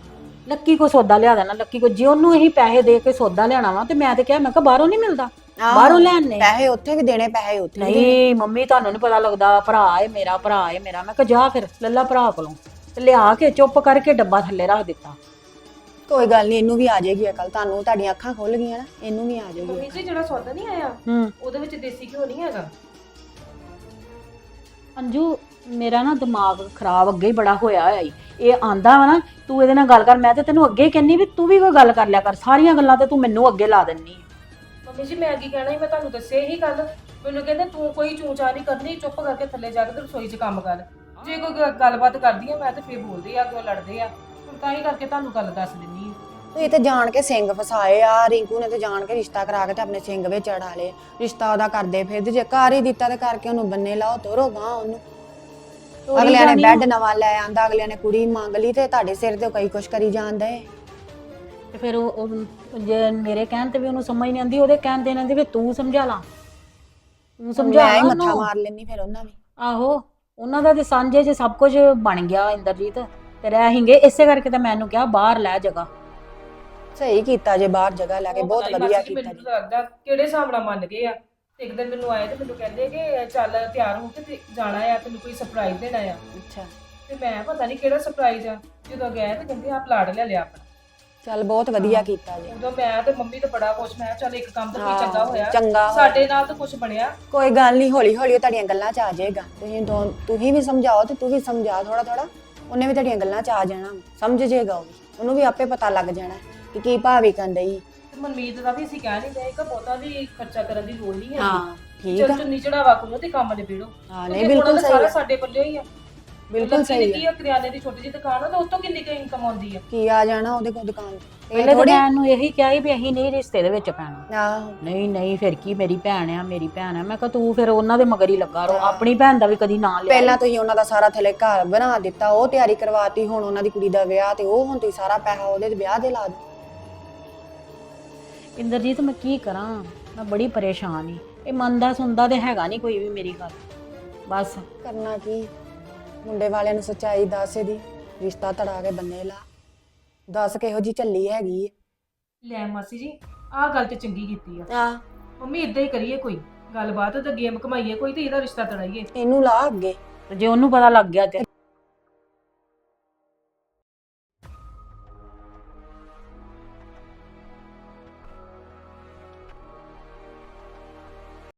ਲੱਕੀ ਕੋ ਸੌਦਾ ਲਿਆ ਦੇਣਾ ਲੱਕੀ ਕੋ ਜੇ ਉਹਨੂੰ ਇਹੀ ਪੈਸੇ ਦੇ ਕੇ ਸੌਦਾ ਲਿਆਣਾ ਵਾ ਤੇ ਮੈਂ ਤੇ ਕਿਹਾ ਮੈਂ ਕਿਹਾ ਬਾਹਰੋਂ ਨਹੀਂ ਮਿਲਦਾ ਬਾਹਰੋਂ ਲੈਣ ਨੇ ਪੈਸੇ ਉੱਥੇ ਵੀ ਦੇਣੇ ਪੈਸੇ ਉੱਥੇ ਵੀ ਦੇਣੇ। ਨਹੀਂ ਮੰਮੀ ਤੁਹਾਨੂੰ ਨਹੀਂ ਪਤਾ ਲੱਗਦਾ ਭਰਾ ਏ ਮੇਰਾ ਭਰਾ ਏ ਮੇਰਾ। ਮੈਂ ਕਿਹਾ ਜਾ ਫਿਰ ਲੱਲਾ ਭਰਾ ਕੋਲੋਂ। ਤੇ ਲਿਆ ਕੇ ਚੁੱਪ ਕਰਕੇ ਡੱਬਾ ਥੱਲੇ ਰੱਖ ਦਿੱਤਾ। ਕੋਈ ਗੱਲ ਨਹੀਂ ਇਹਨੂੰ ਵੀ ਆ ਜਾਏਗੀ ਅਕਲ। ਤੁਹਾਨੂੰ ਤੁਹਾਡੀਆਂ ਅੱਖਾਂ ਖੁੱਲ ਗਈਆਂ ਨਾ ਇਹਨੂੰ ਵੀ ਆ ਮੰਮੀ ਜਾਏਗੀ ਜੀ ਜਿਹੜਾ ਸੌਦਾ ਨਹੀਂ ਆਇਆ ਹੂੰ। ਉਹਦੇ ਵਿੱਚ ਦੇਸੀ ਘਿਓ ਨਹੀਂ ਹੈਗਾ। ਅੰਜੂ ਮੇਰਾ ਨਾ ਦਿਮਾਗ ਖਰਾਬ ਅੱਗੇ ਹੀ ਬੜਾ ਹੋਇਆ ਹੋਇਆ ਈ। ਇਹ ਆਂਦਾ ਵਾ ਨਾ ਤੂੰ ਇਹਦੇ ਨਾਲ ਗੱਲ ਕਰ ਮੈਂ ਤੇ ਤੈਨੂੰ ਅੱਗੇ ਹੀ ਕਹਿੰਨੀ ਵੀ ਤੂੰ ਵੀ ਕੋਈ ਗੱਲ ਕਰ ਲਿਆ ਕਰ ਸਾਰੀਆਂ ਗੱਲਾਂ ਤੇ ਤੂੰ ਮੈਨੂੰ ਅੱਗੇ ਲਾ ਦਿੰਨੀ ਮੰਮੀ ਜੀ ਮੈਂ ਕੀ ਕਹਿਣਾ ਸੀ ਮੈਂ ਤੁਹਾਨੂੰ ਦੱਸਿਆ ਇਹੀ ਗੱਲ। ਮੈਨੂੰ ਕਹਿੰਦੇ ਤੂੰ ਕੋਈ ਚੂਚਾ ਨਹੀਂ ਕਰਨੀ ਚੁੱਪ ਕਰਕੇ ਥੱਲੇ ਜਾ ਕੇ ਤੇ ਰਸੋਈ 'ਚ ਕੰਮ ਕਰ। ਜੇ ਕੋਈ ਗ- ਗੱਲਬਾਤ ਕਰਦੀ ਆ ਮੈਂ ਤੇ ਫੇਰ ਬੋਲਦੇ ਆ ਕਿਉਂ ਲੜਦੇ ਆ। ਤਾਂ ਹੀ ਕਰਕੇ ਤੁਹਾਨੂੰ ਗੱਲ ਦੱਸ ਦਿੰਨੀ ਆ। ਤੁਸੀਂ ਤੇ ਜਾਣ ਕੇ ਸਿੰਘ ਫਸਾਏ ਆ ਰਿੰਕੂ ਨੇ ਤੇ ਜਾਣ ਕੇ ਰਿਸ਼ਤਾ ਕਰਾ ਕੇ ਤੇ ਆਪਣੇ ਸਿੰਘ ਵਿੱਚ ਅੜਾ ਲਏ। ਰਿਸ਼ਤਾ ਉਹਦਾ ਕਰਦੇ ਫਿਰਦੇ ਜੇ ਘਰ ਹੀ ਦਿੱਤਾ ਤੇ ਕਰਕੇ ਉਹਨੂੰ ਬੰਨੇ ਲਾਓ ਤੋਰੋ ਗਾਂ ਉਹਨੂੰ। ਤੋਰੀ ਅਗਲਿਆਂ ਨੇ ਜਾਣੀ ਆ। ਬੈੱਡ ਨਵਾਂ ਲੈ ਆਂਦਾ ਅਗਲਿਆਂ ਨੇ ਕੁੜੀ ਮੰਗ ਲਈ ਤੇ ਤੁਹਾਡੇ ਸਿਰ ਤੇ ਕਈ ਕੁਛ ਕਰੀ ਜਾਂਦੇ ਤੇ ਫਿਰ ਉਹ ਉਹ ਜੇ ਮੇਰੇ ਕਹਿਣ ਤੇ ਵੀ ਉਹਨੂੰ ਸਮਝ ਨਹੀਂ ਆਉਂਦੀ ਉਹਦੇ ਕਹਿਣ ਤੇ ਇਹਨਾਂ ਦੀ ਵੀ ਤੂੰ ਸਮਝਾ ਲਾ। ਤੂੰ ਸਮਝਾ ਮੈਂ ਹੀ ਲਾ ਮੱਥਾ ਉਹਨੂੰ। ਮਾਰ ਲੈਣੀ ਫਿਰ ਉਹਨਾਂ ਵੀ। ਆਹੋ ਉਹਨਾਂ ਦਾ ਤੇ ਸਾਂਝੇ 'ਚ ਸਭ ਕੁਝ ਬਣ ਗਿਆ ਇੰਦਰਜੀਤ। ਤੇ ਰਹਿ ਹਿੰਗੇ ਇਸੇ ਕਰਕੇ ਤਾਂ ਮੈਨੂੰ ਕਿਹਾ ਬਾਹਰ ਲੈ ਜਗਾ। ਸਹੀ ਕੀਤਾ ਜੇ ਬਾਹਰ ਜਗ੍ਹਾ ਲੈ ਕੇ ਉਹ ਬਹੁਤ ਪਤਾ ਨੀ ਵਧੀਆ ਮਾਸੀ ਜੀ, ਕੀਤਾ ਮੈਨੂੰ ਜੀ। ਤਾਂ ਲੱਗਦਾ ਕਿਹੜੇ ਹਿਸਾਬ ਨਾਲ ਮੰਨ ਗਏ ਆ। ਇੱਕ ਦਿਨ ਮੈਨੂੰ ਆਏ ਤੇ ਮੈਨੂੰ ਕਹਿੰਦੇ ਕਿ ਚੱਲ ਤਿਆਰ ਹੋ ਕੇ ਤੇ ਜਾਣਾ ਆ ਤੈਨੂੰ ਕੋਈ ਸਰਪ੍ਰਾਈਜ਼ ਦੇਣਾ ਆ। ਅੱਛਾ। ਤੇ ਮੈਂ ਪਤਾ ਨਹੀਂ ਕਿਹੜਾ ਸਰਪ੍ਰਾਈਜ਼ ਆ ਜਦੋਂ ਗਏ ਤੇ ਕਹਿੰਦੇ ਆ ਪਲਾਟ ਲੈ ਲਿਆ ਆਪਣਾ। ਚੱਲ ਬਹੁਤ ਵਧੀਆ ਕੀਤਾ ਜੀ। ਉਦੋਂ ਮੈਂ ਤੇ ਮੰਮੀ ਤੇ ਬੜਾ ਖੁਸ਼ ਮੈਂ ਕਿਹਾ ਚੱਲ ਇੱਕ ਕੰਮ ਤਾਂ ਕੋਈ ਚੰਗਾ ਹੋਇਆ। ਚੰਗਾ ਹੋਇਆ। ਸਾਡੇ ਨਾਲ ਤਾਂ ਕੁਝ ਬਣਿਆ। ਕੋਈ ਗੱਲ ਨਹੀਂ ਹੌਲੀ ਹੌਲੀ ਉਹ ਤੁਹਾਡੀਆਂ ਗੱਲਾਂ 'ਚ ਆ ਜਾਏਗਾ। ਤੁਸੀਂ ਦੋ ਤੁਸੀਂ ਵੀ ਸਮਝਾਓ ਤੇ ਤੂੰ ਵੀ ਸਮਝਾ ਥੋੜਾ ਥੋੜਾ ਉਹਨੇ ਵੀ ਤੁਹਾਡੀਆਂ ਗੱਲਾਂ 'ਚ ਆ ਜਾਣਾ। ਸਮਝ ਜਾਏਗਾ ਉਹ ਵੀ। ਉਹਨੂੰ ਵੀ ਆਪੇ ਪਤਾ ਲੱਗ ਜਾਣਾ ਕਿ ਕੀ ਭਾਵੀ ਕੰਦਈ ਤੇ ਮਨਮੀਤ ਦਾ ਵੀ ਅਸੀਂ ਕਹਿ ਨਹੀਂ ਰਹੇ ਕਿ ਬਹੁਤਾ ਵੀ ਖਰਚਾ ਕਰਨ ਦੀ ਲੋੜ ਨਹੀਂ ਹੈ ਹਾਂ ਠੀਕ ਆ। ਚੁੰਨੀ ਚੜਾਵਾ ਕਰੋ ਤੇ ਕੰਮ ਨਿਬੇੜੋ। ਹਾਂ ਕਿਉਂਕਿ ਨਹੀਂ ਉਹਨਾਂ ਬਿਲਕੁਲ ਦਾ ਸਹੀ ਸਾਰਾ ਆ, ਸਾਡੇ ਪੱਲੇ ਹੀ ਆ। ਬਿਲਕੁਲ ਸਹੀ ਕੀ ਆ। ਆ ਕਰਿਆਨੇ ਦੀ ਛੋਟੀ ਜਿਹੀ ਦੁਕਾਨ ਆ ਤੇ ਉਤੋਂ ਕਿੰਨੀ ਕੁ ਇਨਕਮ ਆਉਂਦੀ ਆ? ਕੀ ਆ ਜਾਣਾ ਉਹਦੇ ਕੋਲ ਦੁਕਾਨ ਤੇ? ਪਹਿਲੇ ਇਹ ਤਾਂ ਥੋੜੀ ਮੈਂ ਇਹਨੂੰ ਇਹੀ ਕਿਹਾ ਸੀ ਵੀ ਅਸੀਂ ਨਹੀਂ ਰਿਸ਼ਤੇ ਦੇ ਵਿੱਚ ਪੈਣਾ। ਆਹੋ। ਨਹੀਂ ਨਹੀਂ ਫਿਰ ਕੀ ਮੇਰੀ ਭੈਣ ਆ ਮੇਰੀ ਭੈਣ ਆ। ਮੈਂ ਕਿਹਾ ਤੂੰ ਫਿਰ ਉਹਨਾਂ ਦੇ ਮਗਰ ਹੀ ਲੱਗਾ ਰੋ ਹਾਂ। ਆਪਣੀ ਭੈਣ ਦਾ ਵੀ ਕਦੀ ਨਾਂ ਲਿਆ। ਪਹਿਲਾਂ ਤੁਸੀਂ ਉਹਨਾਂ ਦਾ ਸਾਰਾ ਥੱਲੇ ਘਰ ਬਣਾ ਦਿੱਤਾ ਉਹ ਤਿਆਰੀ ਕਰਵਾਤੀ ਹੁਣ ਉਹਨਾਂ ਦੀ ਕੁੜੀ ਦਾ ਵਿਆਹ ਤੇ ਉਹ ਹੁਣ ਤੁਸੀਂ ਸਾਰਾ ਪੈਸਾ ਉਹਦੇ ਤੇ ਵਿਆਹ ਦੇ ਲਾ ਦਿਓ ਇੰਦਰਜੀਤ ਮੈਂ ਕੀ ਕਰਾਂ? ਮੈਂ ਬੜੀ ਪਰੇਸ਼ਾਨ ਹੀ ਇਹ ਮੰਨਦਾ ਸੁਣਦਾ ਤੇ ਹੈਗਾ ਨਹੀਂ ਕੋਈ ਵੀ ਮੇਰੀ ਗੱਲ। ਬਸ। ਕਰਨਾ ਕੀ? ਮੁੰਡੇ ਵਾਲਿਆਂ ਨੂੰ ਸੱਚਾਈ ਦੱਸ ਇਹਦੀ। ਰਿਸ਼ਤਾ ਤੜਾ ਕੇ ਬੰਨੇ ਲਾ। ਦੱਸ ਕਿਹੋ ਜੀ ਝੱਲੀ ਹੈਗੀ ਲੈ ਮਾਸੀ ਜੀ ਆਹ ਗੱਲ ਤੇ ਚੰਗੀ ਕੀਤੀ ਆ। ਆ ਮੰਮੀ ਇਦਾਂ ਹੀ ਕਰੀਏ ਕੋਈ। ਗੱਲਬਾਤ ਤੇ ਗੇਮ ਕਮਾਈਏ ਕੋਈ ਤੇ ਇਹਦਾ ਰਿਸ਼ਤਾ ਤੜਾਈਏ। ਇਹਨੂੰ ਲਾ ਅੱਗੇ। ਤੇ ਜੇ ਉਹਨੂੰ ਪਤਾ ਲੱਗ ਗਿਆ ਤੇ।